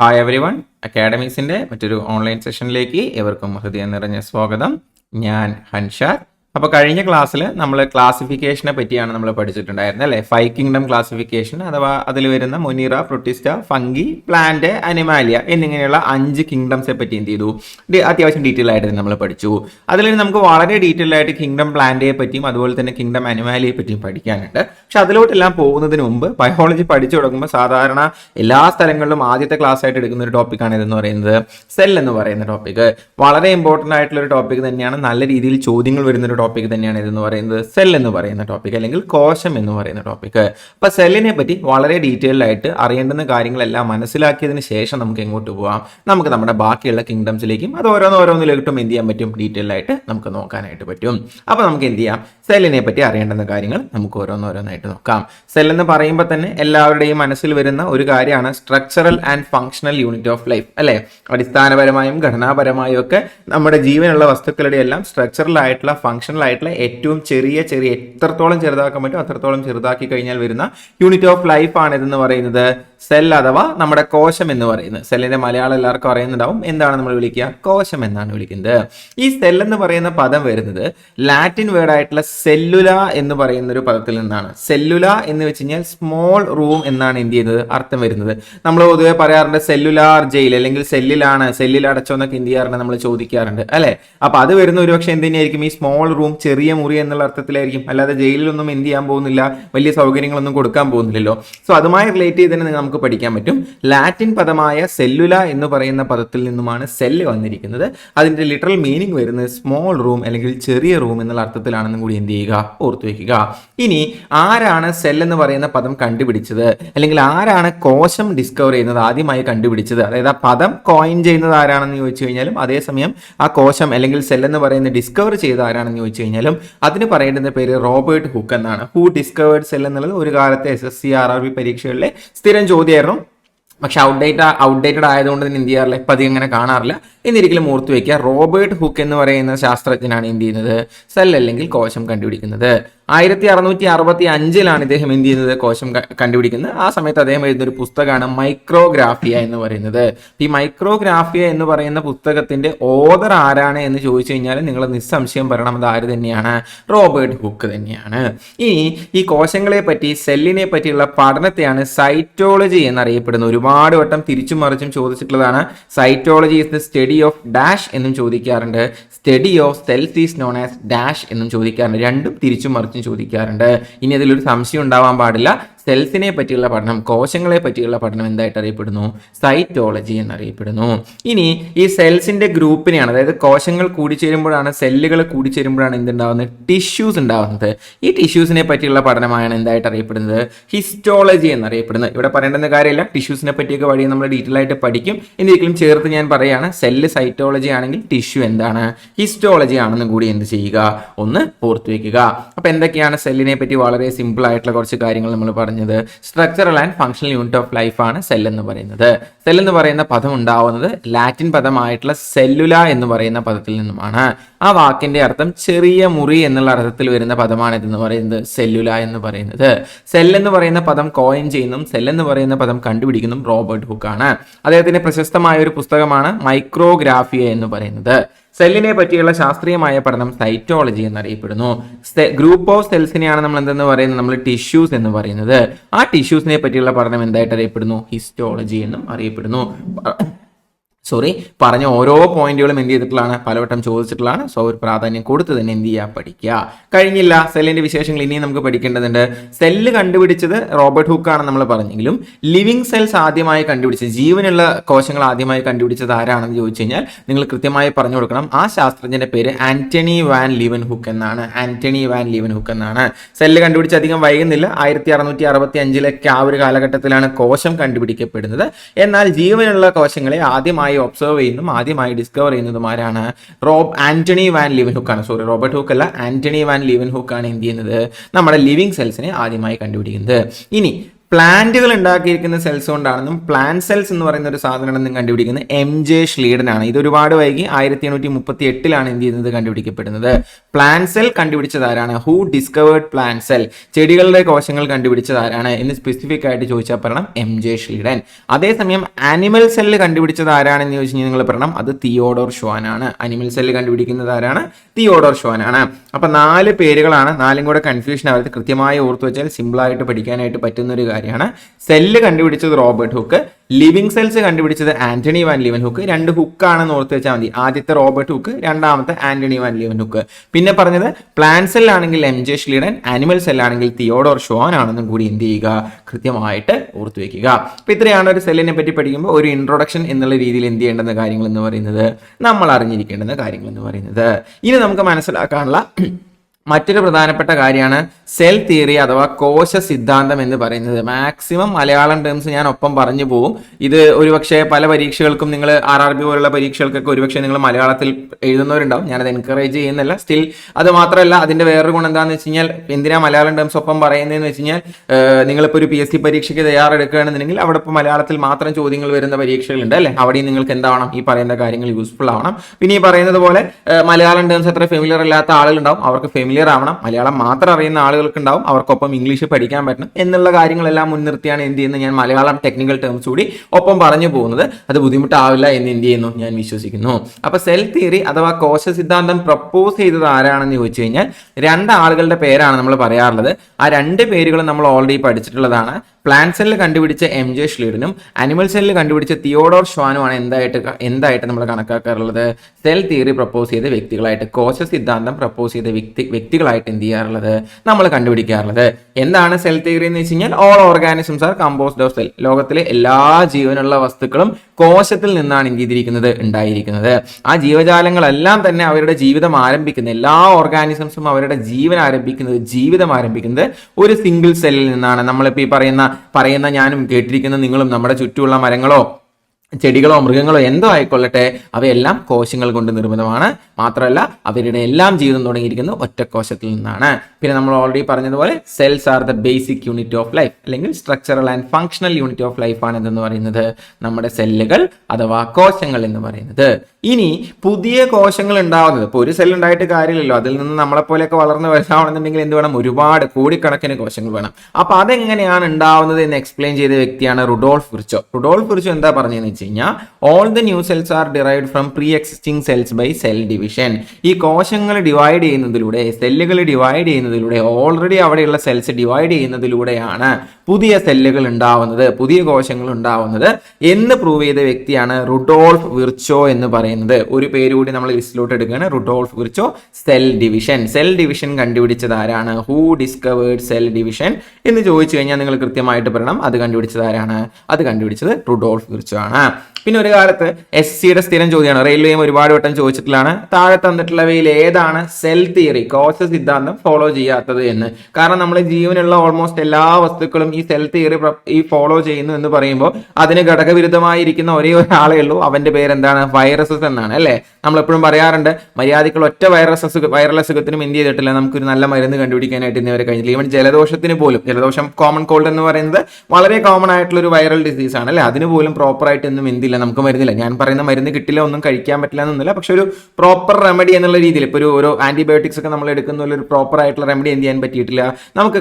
Hi every one അക്കാഡമിക്സിന്റെ മറ്റൊരു online സെഷനിലേക്ക് എവർക്കും ഹൃദയം നിറഞ്ഞ സ്വാഗതം. ഞാൻ ഹൻഷാദ് അപ്പോൾ കഴിഞ്ഞ ക്ലാസ്സിൽ നമ്മൾ ക്ലാസിഫിക്കേഷനെ പറ്റിയാണ് നമ്മൾ പഠിച്ചിട്ടുണ്ടായിരുന്നത് അല്ലേ? ഫൈവ് കിങ്ഡം ക്ലാസിഫിക്കേഷൻ അഥവാ അതിൽ വരുന്ന monera protista fungi plant animalia എന്നിങ്ങനെയുള്ള അഞ്ച് കിങ്ഡംസെ പറ്റി എന്ത് ചെയ്തു? അത്യാവശ്യം ഡീറ്റെയിൽ ആയിട്ട് നമ്മൾ പഠിച്ചു. അതിൽ നമുക്ക് വളരെ ഡീറ്റെയിൽ ആയിട്ട് കിങ്ഡം പ്ലാന്റിയെ പറ്റിയും അതുപോലെ തന്നെ കിങ്ഡം അനിമാലിയെ പറ്റിയും പഠിക്കാനുണ്ട്. പക്ഷെ അതിലോട്ടെല്ലാം പോകുന്നതിന് മുമ്പ് ബയോളജി പഠിച്ചു തുടങ്ങുമ്പോൾ സാധാരണ എല്ലാ സ്ഥലങ്ങളിലും ആദ്യത്തെ ക്ലാസ് ആയിട്ട് എടുക്കുന്ന ഒരു ടോപ്പിക്കാണ് ഇതെന്ന് പറയുന്നത് സെൽ എന്ന് പറയുന്ന ടോപ്പിക് വളരെ ഇമ്പോർട്ടന്റ് ആയിട്ടുള്ള ഒരു ടോപ്പിക് തന്നെയാണ് നല്ല രീതിയിൽ ചോദ്യങ്ങൾ വരുന്ന ഒരു ടോപ്പിക് തന്നെയാണ് ഇതെന്ന് പറയുന്നത്. സെൽ എന്ന് പറയുന്ന ടോപ്പിക് അല്ലെങ്കിൽ കോശം എന്ന് പറയുന്ന ടോപ്പിക് അപ്പോൾ സെല്ലിനെ പറ്റി വളരെ ഡീറ്റെയിൽഡ് ആയിട്ട് അറിയേണ്ടുന്ന കാര്യങ്ങളെല്ലാം മനസ്സിലാക്കിയതിന് ശേഷം നമുക്ക് എങ്ങോട്ട് പോകാം നമുക്ക് നമ്മുടെ ബാക്കിയുള്ള കിങ്ഡംസിലേക്കും അത് ഓരോന്ന് ഓരോന്നിലേക്കും എന്ത് ചെയ്യാൻ പറ്റും? ഡീറ്റെയിൽ ആയിട്ട് നമുക്ക് നോക്കാനായിട്ട് പറ്റും. അപ്പോൾ നമുക്ക് എന്ത് ചെയ്യാം? സെല്ലിനെ പറ്റി അറിയേണ്ടുന്ന കാര്യങ്ങൾ നമുക്ക് ഓരോന്നോരോന്നായിട്ട് നോക്കാം. സെൽ എന്ന് പറയുമ്പോൾ തന്നെ എല്ലാവരുടെയും മനസ്സിൽ വരുന്ന ഒരു കാര്യമാണ് structural and functional unit of life അല്ലെ? അടിസ്ഥാനപരമായും ഘടനാപരമായും ഒക്കെ നമ്മുടെ ജീവനുള്ള വസ്തുക്കളുടെ എല്ലാം സ്ട്രക്ചറൽ ആയിട്ടുള്ള ഫങ്ഷണൽ ആയിട്ടുള്ള ഏറ്റവും ചെറിയ ചെറിയ എത്രത്തോളം ചെറുതാക്കാൻ പറ്റും അത്രത്തോളം ചെറുതാക്കി കഴിഞ്ഞാൽ വരുന്ന യൂണിറ്റ് ഓഫ് ലൈഫ് ആണ് ഇതെന്ന് പറയുന്നത്. സെൽ അഥവാ നമ്മുടെ കോശം എന്ന് പറയുന്നത്. സെല്ലിന്റെ മലയാളം എല്ലാവർക്കും അറിയുന്നുണ്ടാവും. എന്താണ് നമ്മൾ വിളിക്കുക? കോശം എന്നാണ് വിളിക്കുന്നത്. ഈ സെൽ എന്ന് പറയുന്ന പദം വരുന്നത് ലാറ്റിൻ വേർഡ് ആയിട്ടുള്ള സെല്ലുല എന്ന് പറയുന്ന ഒരു പദത്തിൽ നിന്നാണ്. സെല്ലുല എന്ന് വെച്ച് കഴിഞ്ഞാൽ സ്മോൾ റൂം എന്നാണ് എന്ത് ചെയ്യുന്നത്? അർത്ഥം വരുന്നത്. നമ്മൾ പൊതുവെ പറയാറുണ്ട് സെല്ലുലാർ ജയിൽ അല്ലെങ്കിൽ സെല്ലിലാണ് സെല്ലിൽ അടച്ചോ എന്നൊക്കെ എന്ത് ചെയ്യാറുണ്ട്? നമ്മൾ ചോദിക്കാറുണ്ട്. അല്ലെ? അപ്പൊ അത് വരുന്ന ഒരുപക്ഷെ എന്ത് തന്നെയായിരിക്കും? ഈ സ്മോൾ റൂം ചെറിയ മുറി എന്നുള്ള അർത്ഥത്തിലായിരിക്കും. അല്ലാതെ ജയിലിലൊന്നും എന്ത് ചെയ്യാൻ പോകുന്നില്ല വലിയ സൗകര്യങ്ങളൊന്നും കൊടുക്കാൻ പോകുന്നില്ലല്ലോ. സോ അതുമായി റിലേറ്റ് ചെയ്ത് തന്നെ നമുക്ക് പഠിക്കാൻ പറ്റും. ലാറ്റിൻ പദമായ സെല്ലുല എന്ന് പറയുന്ന പദത്തിൽ നിന്നുമാണ് സെല്ല് വന്നിരിക്കുന്നത്. അതിന്റെ ലിറ്ററൽ മീനിങ് വരുന്നത് സ്മോൾ റൂം അല്ലെങ്കിൽ ചെറിയ റൂം എന്നുള്ള അർത്ഥത്തിലാണെന്നും കൂടി എന്ത് ചെയ്യുക? ഓർത്തു വെക്കുക. ഇനി ആരാണ് സെൽ എന്ന് പറയുന്ന പദം കണ്ടുപിടിച്ചത്? അല്ലെങ്കിൽ ആരാണ് കോശം ഡിസ്കവർ ചെയ്യുന്നത് ആദ്യമായി കണ്ടുപിടിച്ചത്? അതായത് ആ പദം കോയിൻ ചെയ്യുന്നത് ആരാണെന്ന് ചോദിച്ചു കഴിഞ്ഞാലും അതേസമയം ആ കോശം അല്ലെങ്കിൽ സെൽ എന്ന് പറയുന്നത് ഡിസ്കവർ ചെയ്ത ആരാണെന്ന് ചോദിച്ചു കഴിഞ്ഞാലും അതിന് പറയേണ്ടുന്ന പേര് റോബർട്ട് ഹുക്ക് എന്നാണ്. ഹു ഡിസ്കവേർഡ് സെൽ എന്നുള്ളത് ഒരു കാലത്തെ S S C R R B പരീക്ഷകളിലെ സ്ഥിരം ചോദ്യമായിരുന്നു. പക്ഷെ ഔട്ട്ഡേറ്റ് ഔട്ട്ഡേറ്റഡ് ആയതുകൊണ്ട് തന്നെ എന്ത് ചെയ്യാറില്ല? ഇപ്പം അങ്ങനെ കാണാറില്ല. എന്നിരിക്കലും ഓർത്തു വെക്കുക റോബർട്ട് ഹുക്ക് എന്ന് പറയുന്ന ശാസ്ത്രജ്ഞനാണ് എന്ത് ചെയ്യുന്നത്? സെൽ അല്ലെങ്കിൽ കോശം കണ്ടുപിടിക്കുന്നത്. ആയിരത്തി അറുന്നൂറ്റി അറുപത്തി അഞ്ചിലാണ് ഇദ്ദേഹം എന്ത് ചെയ്യുന്നത്? കോശം കണ്ടുപിടിക്കുന്നത്. ആ സമയത്ത് അദ്ദേഹം എഴുതുന്ന ഒരു പുസ്തകമാണ് മൈക്രോഗ്രാഫിയ എന്ന് പറയുന്നത്. ഈ മൈക്രോഗ്രാഫിയ എന്ന് പറയുന്ന പുസ്തകത്തിന്റെ ഓദർ ആരാണ് എന്ന് ചോദിച്ചു കഴിഞ്ഞാൽ നിങ്ങൾ നിസ്സംശയം പറയണം. അത് ആര് തന്നെയാണ്? റോബർട്ട് ഹുക്ക് തന്നെയാണ്. ഇനി ഈ കോശങ്ങളെ പറ്റി സെല്ലിനെ പറ്റിയുള്ള പഠനത്തെയാണ് സൈറ്റോളജി എന്നറിയപ്പെടുന്നത്. ഒരുപാട് വട്ടം തിരിച്ചും മറിച്ചും ചോദിച്ചിട്ടുള്ളതാണ്. Cytology is the study of dash എന്നും ചോദിക്കാറുണ്ട്. Study self is known as dash എന്നും ചോദിക്കാറുണ്ട്. രണ്ടും തിരിച്ചും മറിച്ചും ചോദിക്കാറുണ്ട്. ഇനി അതിലൊരു സംശയം ഉണ്ടാവാൻ പാടില്ല. സെൽസിനെ പറ്റിയുള്ള പഠനം കോശങ്ങളെ പറ്റിയുള്ള പഠനം എന്തായിട്ട് അറിയപ്പെടുന്നു? സൈറ്റോളജി എന്നറിയപ്പെടുന്നു. ഇനി ഈ സെൽസിന്റെ ഗ്രൂപ്പിനെയാണ് അതായത് കോശങ്ങൾ കൂടി കൂടിച്ചേരുമ്പോഴാണ് സെല്ലുകൾ കൂടി കൂടിച്ചേരുമ്പോഴാണ് എന്തുണ്ടാവുന്നത്? ടിഷ്യൂസ് ഉണ്ടാവുന്നത്. ഈ ടിഷ്യൂസിനെ പറ്റിയുള്ള പഠനമാണ് എന്തായിട്ട് അറിയപ്പെടുന്നത്? ഹിസ്റ്റോളജി എന്നറിയപ്പെടുന്നത്. ഇവിടെ പറയേണ്ടുന്ന കാര്യമില്ല ടിഷ്യൂസിനെ പറ്റിയൊക്കെ വഴി നമ്മൾ ഡീറ്റെയിൽ ആയിട്ട് പഠിക്കും. എന്തെങ്കിലും ചേർത്ത് ഞാൻ പറയുകയാണ് സെല്ല് സൈറ്റോളജി ആണെങ്കിൽ ടിഷ്യൂ എന്താണ്? ഹിസ്റ്റോളജി ആണെന്നും കൂടി എന്ത് ചെയ്യുക? ഒന്ന് ഓർത്തു അപ്പൊ എന്തൊക്കെയാണ് സെല്ലിനെ പറ്റി വളരെ സിമ്പിൾ ആയിട്ടുള്ള കുറച്ച് കാര്യങ്ങൾ നമ്മൾ പറഞ്ഞത് structural and functional unit of life ആണ് സെൽ എന്ന് പറയുന്നത്. സെൽ എന്ന് പറയുന്ന പദം ഉണ്ടാവുന്നത് ലാറ്റിൻ പദമായിട്ടുള്ള സെല്ലുല എന്ന് പറയുന്ന പദത്തിൽ നിന്നുമാണ്. ആ വാക്കിന്റെ അർത്ഥം ചെറിയ മുറി എന്നുള്ള അർത്ഥത്തിൽ വരുന്ന പദമാണ് ഇതെന്ന് പറയുന്നത് സെല്ലുല എന്ന് പറയുന്നത്. സെൽ എന്ന് പറയുന്ന പദം കോയിൻ ചെയ്യുന്നതും സെൽ എന്ന് പറയുന്ന പദം കണ്ടുപിടിക്കുന്നതും റോബർട്ട് ഹുക്കാണ് അദ്ദേഹത്തിന്റെ പ്രശസ്തമായ ഒരു പുസ്തകമാണ് മൈക്രോഗ്രാഫിയ എന്ന് പറയുന്നത്. സെല്ലിനെ പറ്റിയുള്ള ശാസ്ത്രീയമായ പഠനം സൈറ്റോളജി എന്നറിയപ്പെടുന്നു. ഗ്രൂപ്പ് ഓഫ് സെൽസിനെയാണ് നമ്മൾ എന്തെന്ന് പറയുന്നത്? നമ്മൾ ടിഷ്യൂസ് എന്ന് പറയുന്നത്. ആ ടിഷ്യൂസിനെ പറ്റിയുള്ള പഠനം എന്തായിട്ട് അറിയപ്പെടുന്നു? ഹിസ്റ്റോളജി എന്നും അറിയപ്പെടുന്നു. സോറി പറഞ്ഞ ഓരോ പോയിന്റുകളും എന്ത് ചെയ്തിട്ടുള്ളതാണ് പലവട്ടം ചോദിച്ചിട്ടുള്ളതാണ്. സോ ഒരു പ്രാധാന്യം കൊടുത്ത് തന്നെ എന്ത് ചെയ്യുക പഠിക്കുക. കഴിഞ്ഞില്ല സെല്ലിന്റെ വിശേഷങ്ങൾ ഇനിയും നമുക്ക് പഠിക്കേണ്ടതുണ്ട്. സെല്ല് കണ്ടുപിടിച്ചത് റോബർട്ട് ഹുക്കാണ് നമ്മൾ പറഞ്ഞെങ്കിലും ലിവിങ് സെൽസ് ആദ്യമായി കണ്ടുപിടിച്ചത് ജീവനുള്ള കോശങ്ങൾ ആദ്യമായി കണ്ടുപിടിച്ചത് ആരാണെന്ന് ചോദിച്ചു കഴിഞ്ഞാൽ നിങ്ങൾ കൃത്യമായി പറഞ്ഞു കൊടുക്കണം. ആ ശാസ്ത്രജ്ഞന്റെ പേര് ആന്റണി വാൻ ലിവൻ ഹുക്ക് എന്നാണ്. ആന്റണി വാൻ ലിവൻ ഹുക്ക് എന്നാണ്. സെല്ല് കണ്ടുപിടിച്ച് അധികം വൈകുന്നില്ല. ആയിരത്തി അറുന്നൂറ്റി അറുപത്തി അഞ്ചിലൊക്കെ ആ ഒരു കാലഘട്ടത്തിലാണ് കോശം കണ്ടുപിടിക്കപ്പെടുന്നത്. എന്നാൽ ജീവനുള്ള കോശങ്ങളെ ആദ്യമായി ഒബ്സർവ് ചെയ്യുന്നതും ആദ്യമായി ഡിസ്കവർ ചെയ്യുന്നതും ആരാണ് റോബ് ആന്റണി വാൻ ലിവൻ ഹുക്കാണ് സോറി റോബർട്ട് ഹുക്ക് അല്ല ആന്റണി വാൻ ലിവൻ ഹുക്കാണ് എന്ത് ചെയ്യുന്നത്? നമ്മുടെ ലിവിങ് സെൽസിനെ ആദ്യമായി കണ്ടുപിടിക്കുന്നത്. ഇനി പ്ലാന്റുകൾ ഉണ്ടാക്കിയിരിക്കുന്ന സെൽസ് കൊണ്ടാണെന്നും പ്ലാന്റ് സെൽസ് എന്ന് പറയുന്ന ഒരു സാധനമാണെന്നും കണ്ടുപിടിക്കുന്നത് എം ജെ ഷ്ലീഡനാണ് ഇത് ഒരുപാട് വൈകി ആയിരത്തി എണ്ണൂറ്റി മുപ്പത്തി എട്ടിലാണ് എന്ത് ചെയ്യുന്നത് കണ്ടുപിടിക്കപ്പെടുന്നത്. പ്ലാന്റ് സെൽ കണ്ടുപിടിച്ചത് ആരാണ്? ഹൂ ഡിസ്കവേർഡ് പ്ലാന്റ് സെൽ ചെടികളുടെ കോശങ്ങൾ കണ്ടുപിടിച്ചത് ആരാണ്? എന്ന് സ്പെസിഫിക് ആയിട്ട് ചോദിച്ചാൽ പറയണം എം ജെ ഷ്ലീഡൻ അതേസമയം ആനിമൽ സെല്ല് കണ്ടുപിടിച്ചത് ആരാണെന്ന് ചോദിച്ചു കഴിഞ്ഞാൽ നിങ്ങൾ പറയണം അത് തിയോഡോർ ഷോൻ ആണ് അനിമൽ സെല്ല് കണ്ടുപിടിക്കുന്നത് ആരാണ്? തിയോഡോർ ഷോൻ ആണ് അപ്പൊ നാല് പേരുകളാണ്. നാലും കൂടെ കൺഫ്യൂഷൻ ആവരുത്. കൃത്യമായി ഓർത്തു വെച്ചാൽ സിമ്പിൾ ആയിട്ട് പഠിക്കാനായിട്ട് പറ്റുന്ന ഒരു കാര്യമാണ്. സെല്ല് കണ്ടുപിടിച്ചത് റോബർട്ട് ഹുക്ക്. ലിവിംഗ് സെൽസ് കണ്ടുപിടിച്ചത് ആന്റണി വാൻ ലിവൻ ഹുക്ക്. രണ്ട് ഹുക്കാണെന്ന് ഓർത്ത് വെച്ചാൽ മതി. ആദ്യത്തെ റോബർട്ട് ഹുക്ക് രണ്ടാമത്തെ ആന്റണി വാൻ ലിവൻ ഹുക്ക്. പിന്നെ പറഞ്ഞത് plant സെല്ലാണെങ്കിൽ M J Schleiden animal സെല്ലാണെങ്കിൽ Theodore ഷോൻ ആണെന്നും കൂടി എന്ത് ചെയ്യുക? കൃത്യമായിട്ട് ഓർത്തു വെക്കുക. അപ്പൊ ഇത്രയാണ് ഒരു സെല്ലിനെ പറ്റി പഠിക്കുമ്പോൾ ഒരു ഇൻട്രൊഡക്ഷൻ എന്നുള്ള രീതിയിൽ എന്ത് ചെയ്യേണ്ടുന്ന കാര്യങ്ങൾ എന്ന് പറയുന്നത്. നമ്മൾ അറിഞ്ഞിരിക്കേണ്ടുന്ന കാര്യങ്ങൾ എന്ന് പറയുന്നത്. ഇനി നമുക്ക് മനസ്സിലാക്കാനുള്ള മറ്റൊരു പ്രധാനപ്പെട്ട കാര്യമാണ് സെൽ തിയറി അഥവാ കോശ സിദ്ധാന്തം എന്ന് പറയുന്നത്. മാക്സിമം മലയാളം ടേംസ് ഞാൻ ഒപ്പം പറഞ്ഞു പോകും ഇത് ഒരുപക്ഷെ പല പരീക്ഷകൾക്കും നിങ്ങൾ ആർ ആർ ബി പോലുള്ള പരീക്ഷകൾക്കൊക്കെ ഒരുപക്ഷെ നിങ്ങൾ മലയാളത്തിൽ എഴുതുന്നവരുണ്ടാവും. ഞാനത് എൻകറേജ് ചെയ്യുന്നില്ല സ്റ്റിൽ അത് മാത്രമല്ല അതിന്റെ വേറൊരു ഗുണം എന്താണെന്ന് വെച്ച് കഴിഞ്ഞാൽ എന്തിനാ മലയാളം ടേംസ് ഒപ്പം പറയുന്നതെന്ന് വെച്ച് കഴിഞ്ഞാൽ നിങ്ങളിപ്പോൾ ഒരു പി എസ് സി പരീക്ഷയ്ക്ക് തയ്യാറെടുക്കുകയാണെന്നുണ്ടെങ്കിൽ അവിടെ ഇപ്പോൾ മലയാളത്തിൽ മാത്രം ചോദ്യങ്ങൾ വരുന്ന പരീക്ഷകളുണ്ട് അല്ലേ? അവിടെയും നിങ്ങൾക്ക് എന്താവണം? ഈ പറയുന്ന കാര്യങ്ങൾ യൂസ്ഫുൾ ആവണം. പിന്നെ ഈ പറയുന്നത് പോലെ മലയാളം ടേംസ് അത്ര ഫെമിലിയർ അല്ലാത്ത ആളുകളുണ്ടാവും. അവർക്ക് ഫെമിലിയർ ആവണം. മലയാളം മാത്രം അറിയുന്ന ആളുകൾക്ക് ഉണ്ടാവും അവർക്കൊപ്പം ഇംഗ്ലീഷ് പഠിക്കാൻ പറ്റണം. എന്നുള്ള കാര്യങ്ങളെല്ലാം മുൻനിർത്തിയാണ് എന്ത് ചെയ്യുന്നത് ഞാൻ മലയാളം ടെക്നിക്കൽ ടേംസ് കൂടി ഒപ്പം പറഞ്ഞു പോകുന്നത്. അത് ബുദ്ധിമുട്ടാവില്ല എന്ന് എന്ത് ചെയ്യുന്നു? ഞാൻ വിശ്വസിക്കുന്നു. അപ്പോൾ സെൽ തിയറി അഥവാ കോശ സിദ്ധാന്തം പ്രപ്പോസ് ചെയ്തത് ആരാണെന്ന് ചോദിച്ചു കഴിഞ്ഞാൽ രണ്ട് ആളുകളുടെ പേരാണ് നമ്മൾ പറയാറുള്ളത്. ആ രണ്ട് പേരുകളും നമ്മൾ ഓൾറെഡി പഠിച്ചിട്ടുള്ളതാണ്. പ്ലാന്റ് സെല്ലിൽ കണ്ടുപിടിച്ച എം ജെ ഷ്ലീഡിനും അനിമൽ സെല്ലിൽ കണ്ടുപിടിച്ച തിയോഡോർ ഷ്വാനുമാണ് എന്തായിട്ട് എന്തായിട്ട് നമ്മൾ കണക്കാക്കാറുള്ളത്. സെൽ തിയറി പ്രപ്പോസ് ചെയ്ത വ്യക്തികളായിട്ട് കോശ സിദ്ധാന്തം പ്രപ്പോസ് ചെയ്ത വ്യക്തി വ്യക്തികളായിട്ട് എന്ത് ചെയ്യാറുള്ളത് നമ്മൾ കണ്ടുപിടിക്കാറുള്ളത്. എന്താണ് സെൽ തിയറി എന്ന് വെച്ച് കഴിഞ്ഞാൽ all organisms are composed of cell ലോകത്തിലെ എല്ലാ ജീവനുള്ള വസ്തുക്കളും കോശത്തിൽ നിന്നാണ് എന്ത് ചെയ്തിരിക്കുന്നത്? ഉണ്ടായിരിക്കുന്നത്. ആ ജീവജാലങ്ങളെല്ലാം തന്നെ അവരുടെ ജീവിതം ആരംഭിക്കുന്നത് എല്ലാ ഓർഗാനിസംസും അവരുടെ ജീവൻ ആരംഭിക്കുന്നത് ജീവിതം ആരംഭിക്കുന്നത് ഒരു സിംഗിൾ സെല്ലിൽ നിന്നാണ്. നമ്മളിപ്പോൾ ഈ പറയുന്ന പറയുന്ന ഞാനും കേട്ടിരിക്കുന്ന നിങ്ങളും നമ്മുടെ ചുറ്റുമുള്ള മരങ്ങളോ ചെടികളോ മൃഗങ്ങളോ എന്തോ ആയിക്കൊള്ളട്ടെ അവയെല്ലാം കോശങ്ങൾ കൊണ്ട് നിർമ്മിതമാണ്. മാത്രമല്ല അവരുടെ എല്ലാം ജീവിതം തുടങ്ങിയിരിക്കുന്നത് ഒറ്റ കോശത്തിൽ നിന്നാണ്. പിന്നെ നമ്മൾ ഓൾറെഡി പറഞ്ഞതുപോലെ cells are the basic unit of life അല്ലെങ്കിൽ structural and functional unit of life ആണ് എന്തെന്ന് പറയുന്നത്. നമ്മുടെ സെല്ലുകൾ അഥവാ കോശങ്ങൾ എന്ന് പറയുന്നത്. ഇനി പുതിയ കോശങ്ങൾ ഉണ്ടാവുന്നത് ഇപ്പോൾ ഒരു സെൽ ഉണ്ടായിട്ട് കാര്യമില്ലല്ലോ. അതിൽ നിന്ന് നമ്മളെപ്പോലെയൊക്കെ വളർന്നു വരാണെന്നുണ്ടെങ്കിൽ എന്ത് വേണം? ഒരുപാട് കോടിക്കണക്കിന് കോശങ്ങൾ വേണം. അപ്പൊ അതെങ്ങനെയാണ് ഉണ്ടാവുന്നത് എന്ന് എക്സ്പ്ലെയിൻ ചെയ്ത വ്യക്തിയാണ് റുഡോൾഫ് വിർച്ചോ. റുഡോൾഫ് വിർച്ചോ എന്താ പറഞ്ഞതെന്ന് വെച്ച് കഴിഞ്ഞാൽ all the new cells are derived from pre existing cells by cell division ഈ കോശങ്ങൾ ഡിവൈഡ് ചെയ്യുന്നതിലൂടെ സെല്ലുകൾ ഡിവൈഡ് ചെയ്യുന്നതിലൂടെ ഓൾറെഡി അവിടെയുള്ള സെൽസ് ഡിവൈഡ് ചെയ്യുന്നതിലൂടെയാണ് പുതിയ സെല്ലുകൾ ഉണ്ടാവുന്നത് പുതിയ കോശങ്ങൾ ഉണ്ടാവുന്നത് എന്ന് പ്രൂവ് ചെയ്ത വ്യക്തിയാണ് റുഡോൾഫ് വിർച്ചോ എന്ന് പറയുന്നത്. ഒരു പേര് കൂടി നമ്മൾ ലിസ്റ്റിലോട്ട് എടുക്കുകയാണ്. Rudolf Virchow cell division cell division കണ്ടുപിടിച്ചത് ആരാണ്? ഹൂ ഡിസ്കവേർഡ് സെൽ ഡിവിഷൻ എന്ന് ചോദിച്ചു കഴിഞ്ഞാൽ നിങ്ങൾ കൃത്യമായിട്ട് പറയണം അത് കണ്ടുപിടിച്ചത് ആരാണ്? അത് കണ്ടുപിടിച്ചത് റുഡോൾഫ് വിർച്ചോ ആണ്. una പിന്നെ ഒരു കാലത്ത് എസ് സിയുടെ സ്ഥിരം ചോദ്യമാണ്. റെയിൽവേയും ഒരുപാട് വട്ടം ചോദിച്ചിട്ടുള്ളതാണ്. താഴെ തന്നിട്ടുള്ളവയിൽ ഏതാണ് സെൽ തിയറി കോശ സിദ്ധാന്തം ഫോളോ ചെയ്യാത്തത് എന്ന്. കാരണം നമ്മൾ ജീവനുള്ള ഓൾമോസ്റ്റ് എല്ലാ വസ്തുക്കളും ഈ സെൽ തിയറി ഈ ഫോളോ ചെയ്യുന്നു എന്ന് പറയുമ്പോൾ അതിന് ഘടകവിരുദ്ധമായിരിക്കുന്ന ഒരേ ഒരാളേ ഉള്ളൂ. അവന്റെ പേര് എന്താണ് വൈറസസ് എന്നാണ് അല്ലേ? നമ്മൾ എപ്പോഴും പറയാറുണ്ട് മര്യാദകൾ ഒറ്റ വൈറസ് അസുഖ വൈറൽ അസുഖത്തിനും എന്ത് ചെയ്തിട്ടില്ല. നമുക്കൊരു നല്ല മരുന്ന് കണ്ടുപിടിക്കാനായിട്ട് ഇന്നവരെ കഴിഞ്ഞില്ല ഈവൻ ജലദോഷത്തിന് പോലും ജലദോഷം കോമൺ കോൾഡ് എന്ന് പറയുന്നത് വളരെ കോമൺ ആയിട്ടുള്ള ഒരു വൈറൽ ഡിസീസ് ആണ് അല്ലേ? അതിന് പോലും പ്രോപ്പറായിട്ട് ആയിട്ട് ഒന്നും എന്തില്ല നമുക്ക് മരുന്നില്ല. ഞാൻ പറയുന്ന മരുന്ന് കിട്ടില്ല ഒന്നും കഴിക്കാൻ പറ്റില്ല എന്നൊന്നുമില്ല. പക്ഷെ ഒരു പ്രോപ്പർ റെമഡി എന്നുള്ള രീതിയിൽ ഇപ്പോൾ ഒരു ഓരോ ആന്റിബയോട്ടിക്സ് ഒക്കെ നമ്മൾ എടുക്കുന്ന ഒരു പ്രോപ്പർ ആയിട്ടുള്ള റെമഡി എന്ത് ചെയ്യാൻ പറ്റിയിട്ടില്ല നമുക്ക്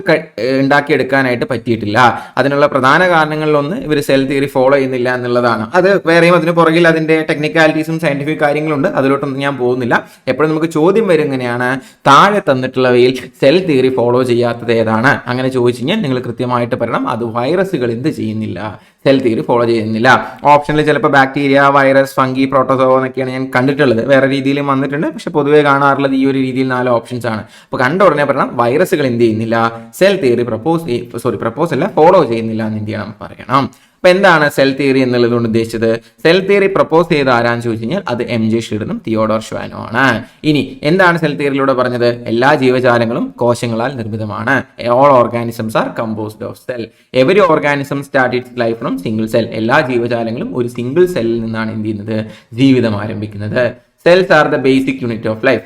ഉണ്ടാക്കിയെടുക്കാനായിട്ട് പറ്റിയിട്ടില്ല. അതിനുള്ള പ്രധാന കാരണങ്ങളിലൊന്ന് ഇവർ സെൽ തിയറി ഫോളോ ചെയ്യുന്നില്ല എന്നുള്ളതാണ്. അത് വേറെയും അതിന് പുറകിൽ അതിന്റെ ടെക്നിക്കാലിറ്റീസും സയന്റിഫിക് കാര്യങ്ങളുണ്ട്. അതിലോട്ടൊന്നും ഞാൻ പോകുന്നില്ല. എപ്പോഴും നമുക്ക് ചോദ്യം വരും എങ്ങനെയാണ് താഴെ തന്നിട്ടുള്ളവയിൽ സെൽ തിയറി ഫോളോ ചെയ്യാത്തത് ഏതാണ്? അങ്ങനെ ചോദിച്ചു കഴിഞ്ഞാൽ നിങ്ങൾ കൃത്യമായിട്ട് പറയണം അത് വൈറസുകൾ എന്ത് ചെയ്യുന്നില്ല? സെൽ തിയറി ഫോളോ ചെയ്യുന്നില്ല. ഓപ്ഷനിൽ ചിലപ്പോൾ ബാക്ടീരിയ വൈറസ് ഫംഗി പ്രോട്ടോസോ എന്നൊക്കെയാണ് ഞാൻ കണ്ടിട്ടുള്ളത്. വേറെ രീതിയിലും വന്നിട്ടുണ്ട്. പക്ഷെ പൊതുവേ കാണാറുള്ളത് ഈ ഒരു രീതിയിൽ നാല് ഓപ്ഷൻസ് ആണ്. അപ്പോൾ കണ്ട ഉടനെ പറയണം വൈറസുകൾ എന്ത് ചെയ്യുന്നില്ല? Cell theory propose sorry propose അല്ല ഫോളോ ചെയ്യുന്നില്ല എന്ന് എന്ത് ചെയ്യണം? പറയണം. അപ്പൊ എന്താണ് സെൽ തിയറി എന്നുള്ളത് കൊണ്ട് ഉദ്ദേശിച്ചത്? സെൽ തിയറി പ്രപ്പോസ് ചെയ്ത് ആരാന്ന് ചോദിച്ചു കഴിഞ്ഞാൽ അത് എം ജെ ഷീഡനും തിയോഡോർ ഷ്വാനും ആണ് ഇനി എന്താണ് സെൽ തിയറിയിലൂടെ പറഞ്ഞത്? എല്ലാ ജീവജാലങ്ങളും കോശങ്ങളാൽ നിർമ്മിതമാണ്. All organisms are composed of cell every organism start its life from single cell എല്ലാ ജീവജാലങ്ങളും ഒരു സിംഗിൾ സെല്ലിൽ നിന്നാണ് എന്ത് ചെയ്യുന്നത്? ജീവിതം ആരംഭിക്കുന്നത്. Cells are the basic unit of life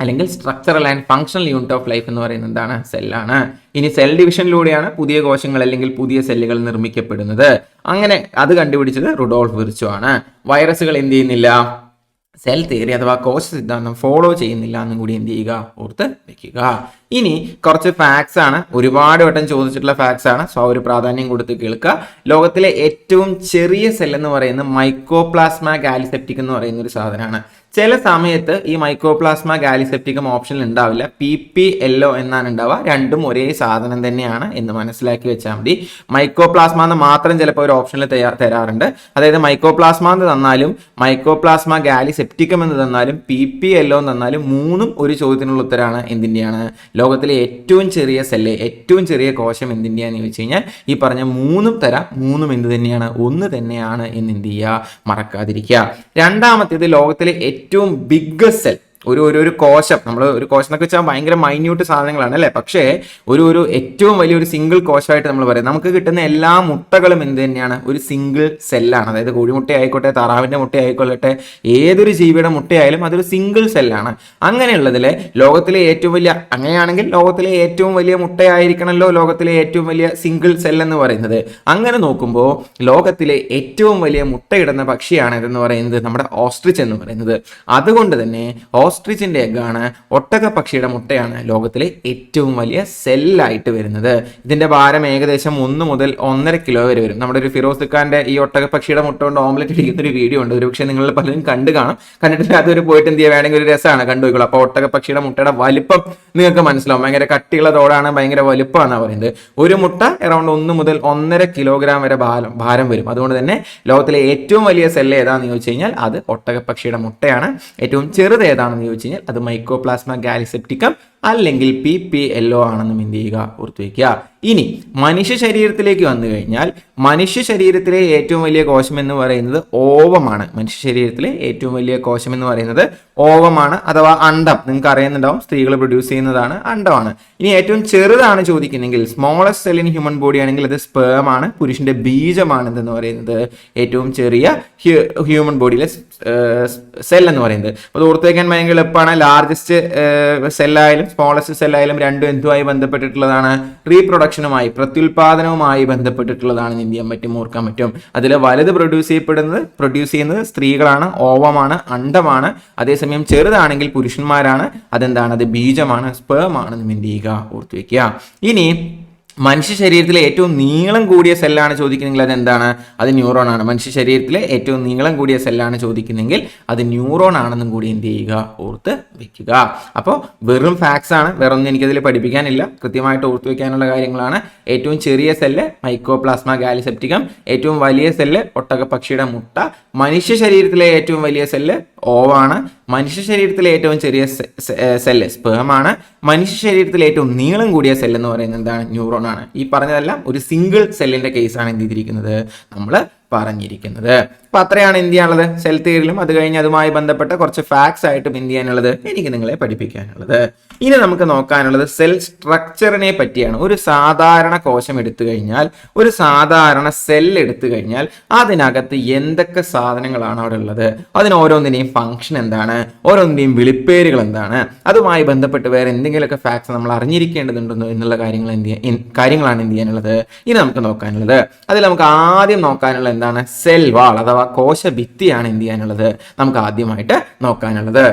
അല്ലെങ്കിൽ structural and functional unit of life എന്ന് പറയുന്നത് എന്താണ്? സെല്ലാണ് ഇനി സെൽ ഡിവിഷനിലൂടെയാണ് പുതിയ കോശങ്ങൾ അല്ലെങ്കിൽ പുതിയ സെല്ലുകൾ നിർമ്മിക്കപ്പെടുന്നത്. അങ്ങനെ അത് കണ്ടുപിടിച്ചത് റുഡോൾഫ് വിർച്ചു ആണ്. വൈറസുകൾ എന്ത് ചെയ്യുന്നില്ല? സെൽ തിയറി അഥവാ കോശ സിദ്ധാന്തം ഫോളോ ചെയ്യുന്നില്ല എന്നും കൂടി എന്ത് ചെയ്യുക? ഓർത്ത് വെക്കുക. ഇനി കുറച്ച് ഫാക്ട്സ് ആണ്. ഒരുപാട് വട്ടം ചോദിച്ചിട്ടുള്ള ഫാക്ട്സ് ആണ്. സോ ഒരു പ്രാധാന്യം കൊടുത്ത് കേൾക്കുക. ലോകത്തിലെ ഏറ്റവും ചെറിയ സെൽ എന്ന് പറയുന്നത് മൈക്കോപ്ലാസ്മ ഗാലിസെപ്റ്റിക് എന്ന് പറയുന്ന ഒരു സാധനമാണ്. ചില സമയത്ത് ഈ മൈക്രോപ്ലാസ്മ ഗാലിസെപ്റ്റിക്കം ഓപ്ഷനിൽ ഉണ്ടാവില്ല. പി പി എല്ലോ എന്നാണ് ഉണ്ടാവുക രണ്ടും ഒരേ സാധനം തന്നെയാണ് എന്ന് മനസ്സിലാക്കി വെച്ചാൽ മതി. മൈക്രോപ്ലാസ്മ എന്ന് മാത്രം ചിലപ്പോൾ ഒരു ഓപ്ഷനിൽ തരാറുണ്ട്. അതായത് മൈക്രോപ്ലാസ്മ എന്ന് തന്നാലും മൈക്രോപ്ലാസ്മ ഗാലിസെപ്റ്റിക്കം എന്ന് തന്നാലും പി പി എല്ലോ എന്ന് തന്നാലും മൂന്നും ഒരു ചോദ്യത്തിനുള്ള ഉത്തരമാണ് എന്തിന്റെയാണ് ലോകത്തിലെ ഏറ്റവും ചെറിയ സെല്ല് ഏറ്റവും ചെറിയ കോശം എന്തിന്റെയാണെന്ന് ചോദിച്ചു കഴിഞ്ഞാൽ ഈ പറഞ്ഞ മൂന്നും തരാം മൂന്നും എന്ത് തന്നെയാണ്? ഒന്ന് തന്നെയാണ് എന്ന് എന്ത് ചെയ്യുക? മറക്കാതിരിക്കുക. രണ്ടാമത്തേത് ലോകത്തിലെ ഏറ്റവും ബിഗ്ഗസ്റ്റ് സെൽ ഒരു ഒരു ഒരു കോശം. നമ്മൾ ഒരു കോശം എന്നൊക്കെ വെച്ചാൽ ഭയങ്കര മൈന്യൂട്ട് സാധനങ്ങളാണ് അല്ലേ? പക്ഷേ ഒരു ഒരു ഏറ്റവും വലിയൊരു സിംഗിൾ കോശമായിട്ട് നമ്മൾ പറയും. നമുക്ക് കിട്ടുന്ന എല്ലാ മുട്ടകളും എന്ത് തന്നെയാണ്? ഒരു സിംഗിൾ സെല്ലാണ് അതായത് കോഴിമുട്ട ആയിക്കോട്ടെ താറാവിന്റെ മുട്ട ആയിക്കൊള്ളട്ടെ ഏതൊരു ജീവിയുടെ മുട്ടയായാലും അതൊരു സിംഗിൾ സെല്ലാണ് അങ്ങനെയുള്ളതിൽ ലോകത്തിലെ ഏറ്റവും വലിയ അങ്ങനെയാണെങ്കിൽ ലോകത്തിലെ ഏറ്റവും വലിയ മുട്ടയായിരിക്കണമല്ലോ ലോകത്തിലെ ഏറ്റവും വലിയ സിംഗിൾ സെൽ എന്ന് പറയുന്നത്. അങ്ങനെ നോക്കുമ്പോൾ ലോകത്തിലെ ഏറ്റവും വലിയ മുട്ടയിടുന്ന പക്ഷിയാണ് ഇതെന്ന് പറയുന്നത് നമ്മുടെ ഓസ്ട്രിച്ച് എന്ന് പറയുന്നത്. അതുകൊണ്ട് തന്നെ ഓസ്ട്രിച്ചിന്റെ എഗ്ഗാണ് ഒട്ടക പക്ഷിയുടെ മുട്ടയാണ് ലോകത്തിലെ ഏറ്റവും വലിയ സെല്ലായിട്ട് വരുന്നത്. ഇതിന്റെ ഭാരം ഏകദേശം ഒന്ന് മുതൽ ഒന്നര കിലോ വരെ വരും. നമ്മുടെ ഒരു ഫിറോസ് ഖാന്റെ ഈ ഒട്ടക പക്ഷിയുടെ മുട്ട കൊണ്ട് ഓംലെറ്റ് ഇടിക്കുന്ന ഒരു വീഡിയോ ഉണ്ട്. ഒരു പക്ഷേ നിങ്ങൾ പലരും കണ്ടു കാണും. കണ്ടിട്ട് അതൊരു പോയിട്ട് എന്ത് ചെയ്യുക വേണമെങ്കിൽ ഒരു രസമാണ് കണ്ടുപോയിക്കോളൂ അപ്പോൾ ഒട്ടക പക്ഷിയുടെ മുട്ടയുടെ വലിപ്പം നിങ്ങൾക്ക് മനസ്സിലാവും. ഭയങ്കര കട്ടിയുള്ള തോടാണ് ഭയങ്കര വലുപ്പമാണ് പറയുന്നത്. ഒരു മുട്ട അറൗണ്ട് ഒന്ന് മുതൽ ഒന്നര കിലോഗ്രാം വരെ ഭാരം ഭാരം വരും. അതുകൊണ്ട് തന്നെ ലോകത്തിലെ ഏറ്റവും വലിയ സെല്ല് ഏതാണെന്ന് ചോദിച്ചു കഴിഞ്ഞാൽ അത് ഒട്ടകപ്പക്ഷിയുടെ മുട്ടയാണ്. ഏറ്റവും ചെറുത് ഏതാണെന്ന് ചോദിച്ചു കഴിഞ്ഞാൽ അത് മൈക്രോപ്ലാസ്മ ഗാലിസെപ്റ്റിക്കം അല്ലെങ്കിൽ പി പി എല്ലോ ആണെന്നും എന്ത് ചെയ്യുക? ഓർത്തു വയ്ക്കുക ഇനി മനുഷ്യ ശരീരത്തിലേക്ക് വന്നു കഴിഞ്ഞാൽ മനുഷ്യ ശരീരത്തിലെ ഏറ്റവും വലിയ കോശം എന്ന് പറയുന്നത് ഓവമാണ്. മനുഷ്യ ശരീരത്തിലെ ഏറ്റവും വലിയ കോശം എന്ന് പറയുന്നത് ഓവമാണ് അഥവാ അണ്ടം. നിങ്ങൾക്ക് അറിയുന്നുണ്ടാവും സ്ത്രീകൾ പ്രൊഡ്യൂസ് ചെയ്യുന്നതാണ് അണ്ടമാണ്. ഇനി ഏറ്റവും ചെറുതാണ് ചോദിക്കുന്നെങ്കിൽ smallest cell in human body ആണെങ്കിൽ അത് സ്പേം ആണ്. പുരുഷന്റെ ബീജമാണ് എന്തെന്ന് പറയുന്നത് ഏറ്റവും ചെറിയ ഹ്യൂമൻ ബോഡിയിലെ സെൽ എന്ന് പറയുന്നത്. അത് ഓർത്തേക്കാൻ ഭയങ്കര എളുപ്പമാണ്. ലാർജസ്റ്റ് സെല്ലായാലും സ്മോളസ്റ്റ് സെല്ലായാലും രണ്ടും എന്തുമായി ബന്ധപ്പെട്ടിട്ടുള്ളതാണ്? റീപ്രൊഡക്ഷനുമായി പ്രത്യുൽപാദനവുമായി ബന്ധപ്പെട്ടിട്ടുള്ളതാണ് ഇന്ത്യൻ പറ്റും ഓർക്കാൻ പറ്റും അതിൽ വലുത് പ്രൊഡ്യൂസ് ചെയ്യപ്പെടുന്നത് പ്രൊഡ്യൂസ് ചെയ്യുന്നത് സ്ത്രീകളാണ് ഓവമാണ് അണ്ടമാണ്. അതേസമയം ചെറുതാണെങ്കിൽ പുരുഷന്മാരാണ്. അതെന്താണ്? അത് ബീജമാണ് സ്പേമാണ് എന്ത് ചെയ്യുക ഓർത്തു വെക്കുക ഇനി മനുഷ്യ ശരീരത്തിലെ ഏറ്റവും നീളം കൂടിയ സെല്ലാണ് ചോദിക്കുന്നെങ്കിൽ അത് എന്താണ് അത് ന്യൂറോൺ ആണ്. മനുഷ്യ ശരീരത്തിലെ ഏറ്റവും നീളം കൂടിയ സെല്ലാണ് ചോദിക്കുന്നെങ്കിൽ അത് ന്യൂറോൺ ആണെന്നും കൂടി എന്ത് ചെയ്യുക? ഓർത്ത് വെക്കുക. അപ്പോൾ വെറും ഫാക്ട്സ് ആണ്. വേറൊന്നും എനിക്കതിൽ പഠിപ്പിക്കാനില്ല. കൃത്യമായിട്ട് ഓർത്ത് വെക്കാനുള്ള കാര്യങ്ങളാണ്. ഏറ്റവും ചെറിയ സെല്ല് മൈക്കോപ്ലാസ്മ ഗാലിസെപ്റ്റിക്കം ഏറ്റവും വലിയ സെല്ല് ഒട്ടക പക്ഷിയുടെ മുട്ട. മനുഷ്യ ശരീരത്തിലെ ഏറ്റവും വലിയ സെല്ല് ഓവാണ്. മനുഷ്യ ശരീരത്തിലെ ഏറ്റവും ചെറിയ സെല്ല് സ്പേമാണ് മനുഷ്യ ശരീരത്തിലെ ഏറ്റവും നീളം കൂടിയ സെല്ല് എന്ന് പറയുന്നത് എന്താണ്? ന്യൂറോൺ ആണ്. ഈ പറഞ്ഞതെല്ലാം ഒരു സിംഗിൾ സെല്ലിന്റെ കേസാണ് എന്ത് ചെയ്തിരിക്കുന്നത്? നമ്മൾ പറഞ്ഞിരിക്കുന്നത്. അപ്പൊ അത്രയാണ് എന്ത് ചെയ്യാനുള്ളത് സെൽ തിയറിയിലും അത് കഴിഞ്ഞ് അതുമായി ബന്ധപ്പെട്ട കുറച്ച് ഫാക്ട്സ് ആയിട്ടും എന്ത് എനിക്ക് നിങ്ങളെ പഠിപ്പിക്കാനുള്ളത്. ഇനി നമുക്ക് നോക്കാനുള്ളത് സെൽ സ്ട്രക്ചറിനെ പറ്റിയാണ്. ഒരു സാധാരണ കോശം എടുത്തു കഴിഞ്ഞാൽ ഒരു സാധാരണ സെൽ എടുത്തു കഴിഞ്ഞാൽ അതിനകത്ത് എന്തൊക്കെ സാധനങ്ങളാണ് അവിടെ ഉള്ളത്? അതിന് ഓരോന്നിന്റെയും ഫംഗ്ഷൻ എന്താണ്? ഓരോന്നിന്റെയും വിളിപ്പേരുകൾ എന്താണ്? അതുമായി ബന്ധപ്പെട്ട് വേറെ എന്തെങ്കിലുമൊക്കെ ഫാക്ട്സ് നമ്മൾ അറിഞ്ഞിരിക്കേണ്ടതുണ്ടോ എന്നുള്ള കാര്യങ്ങൾ എന്ത് കാര്യങ്ങളാണ് എന്ത് ചെയ്യാനുള്ളത് ഇനി നമുക്ക് നോക്കാനുള്ളത്. അതിൽ നമുക്ക് ആദ്യം നോക്കാനുള്ള എന്താണ്? സെൽ വാൾ അഥവാ കോശ ഭിത്തിയാണ് എന്ത് ചെയ്യാനുള്ളത്? നമുക്ക് ആദ്യമായിട്ട് നോക്കാനുള്ളത്.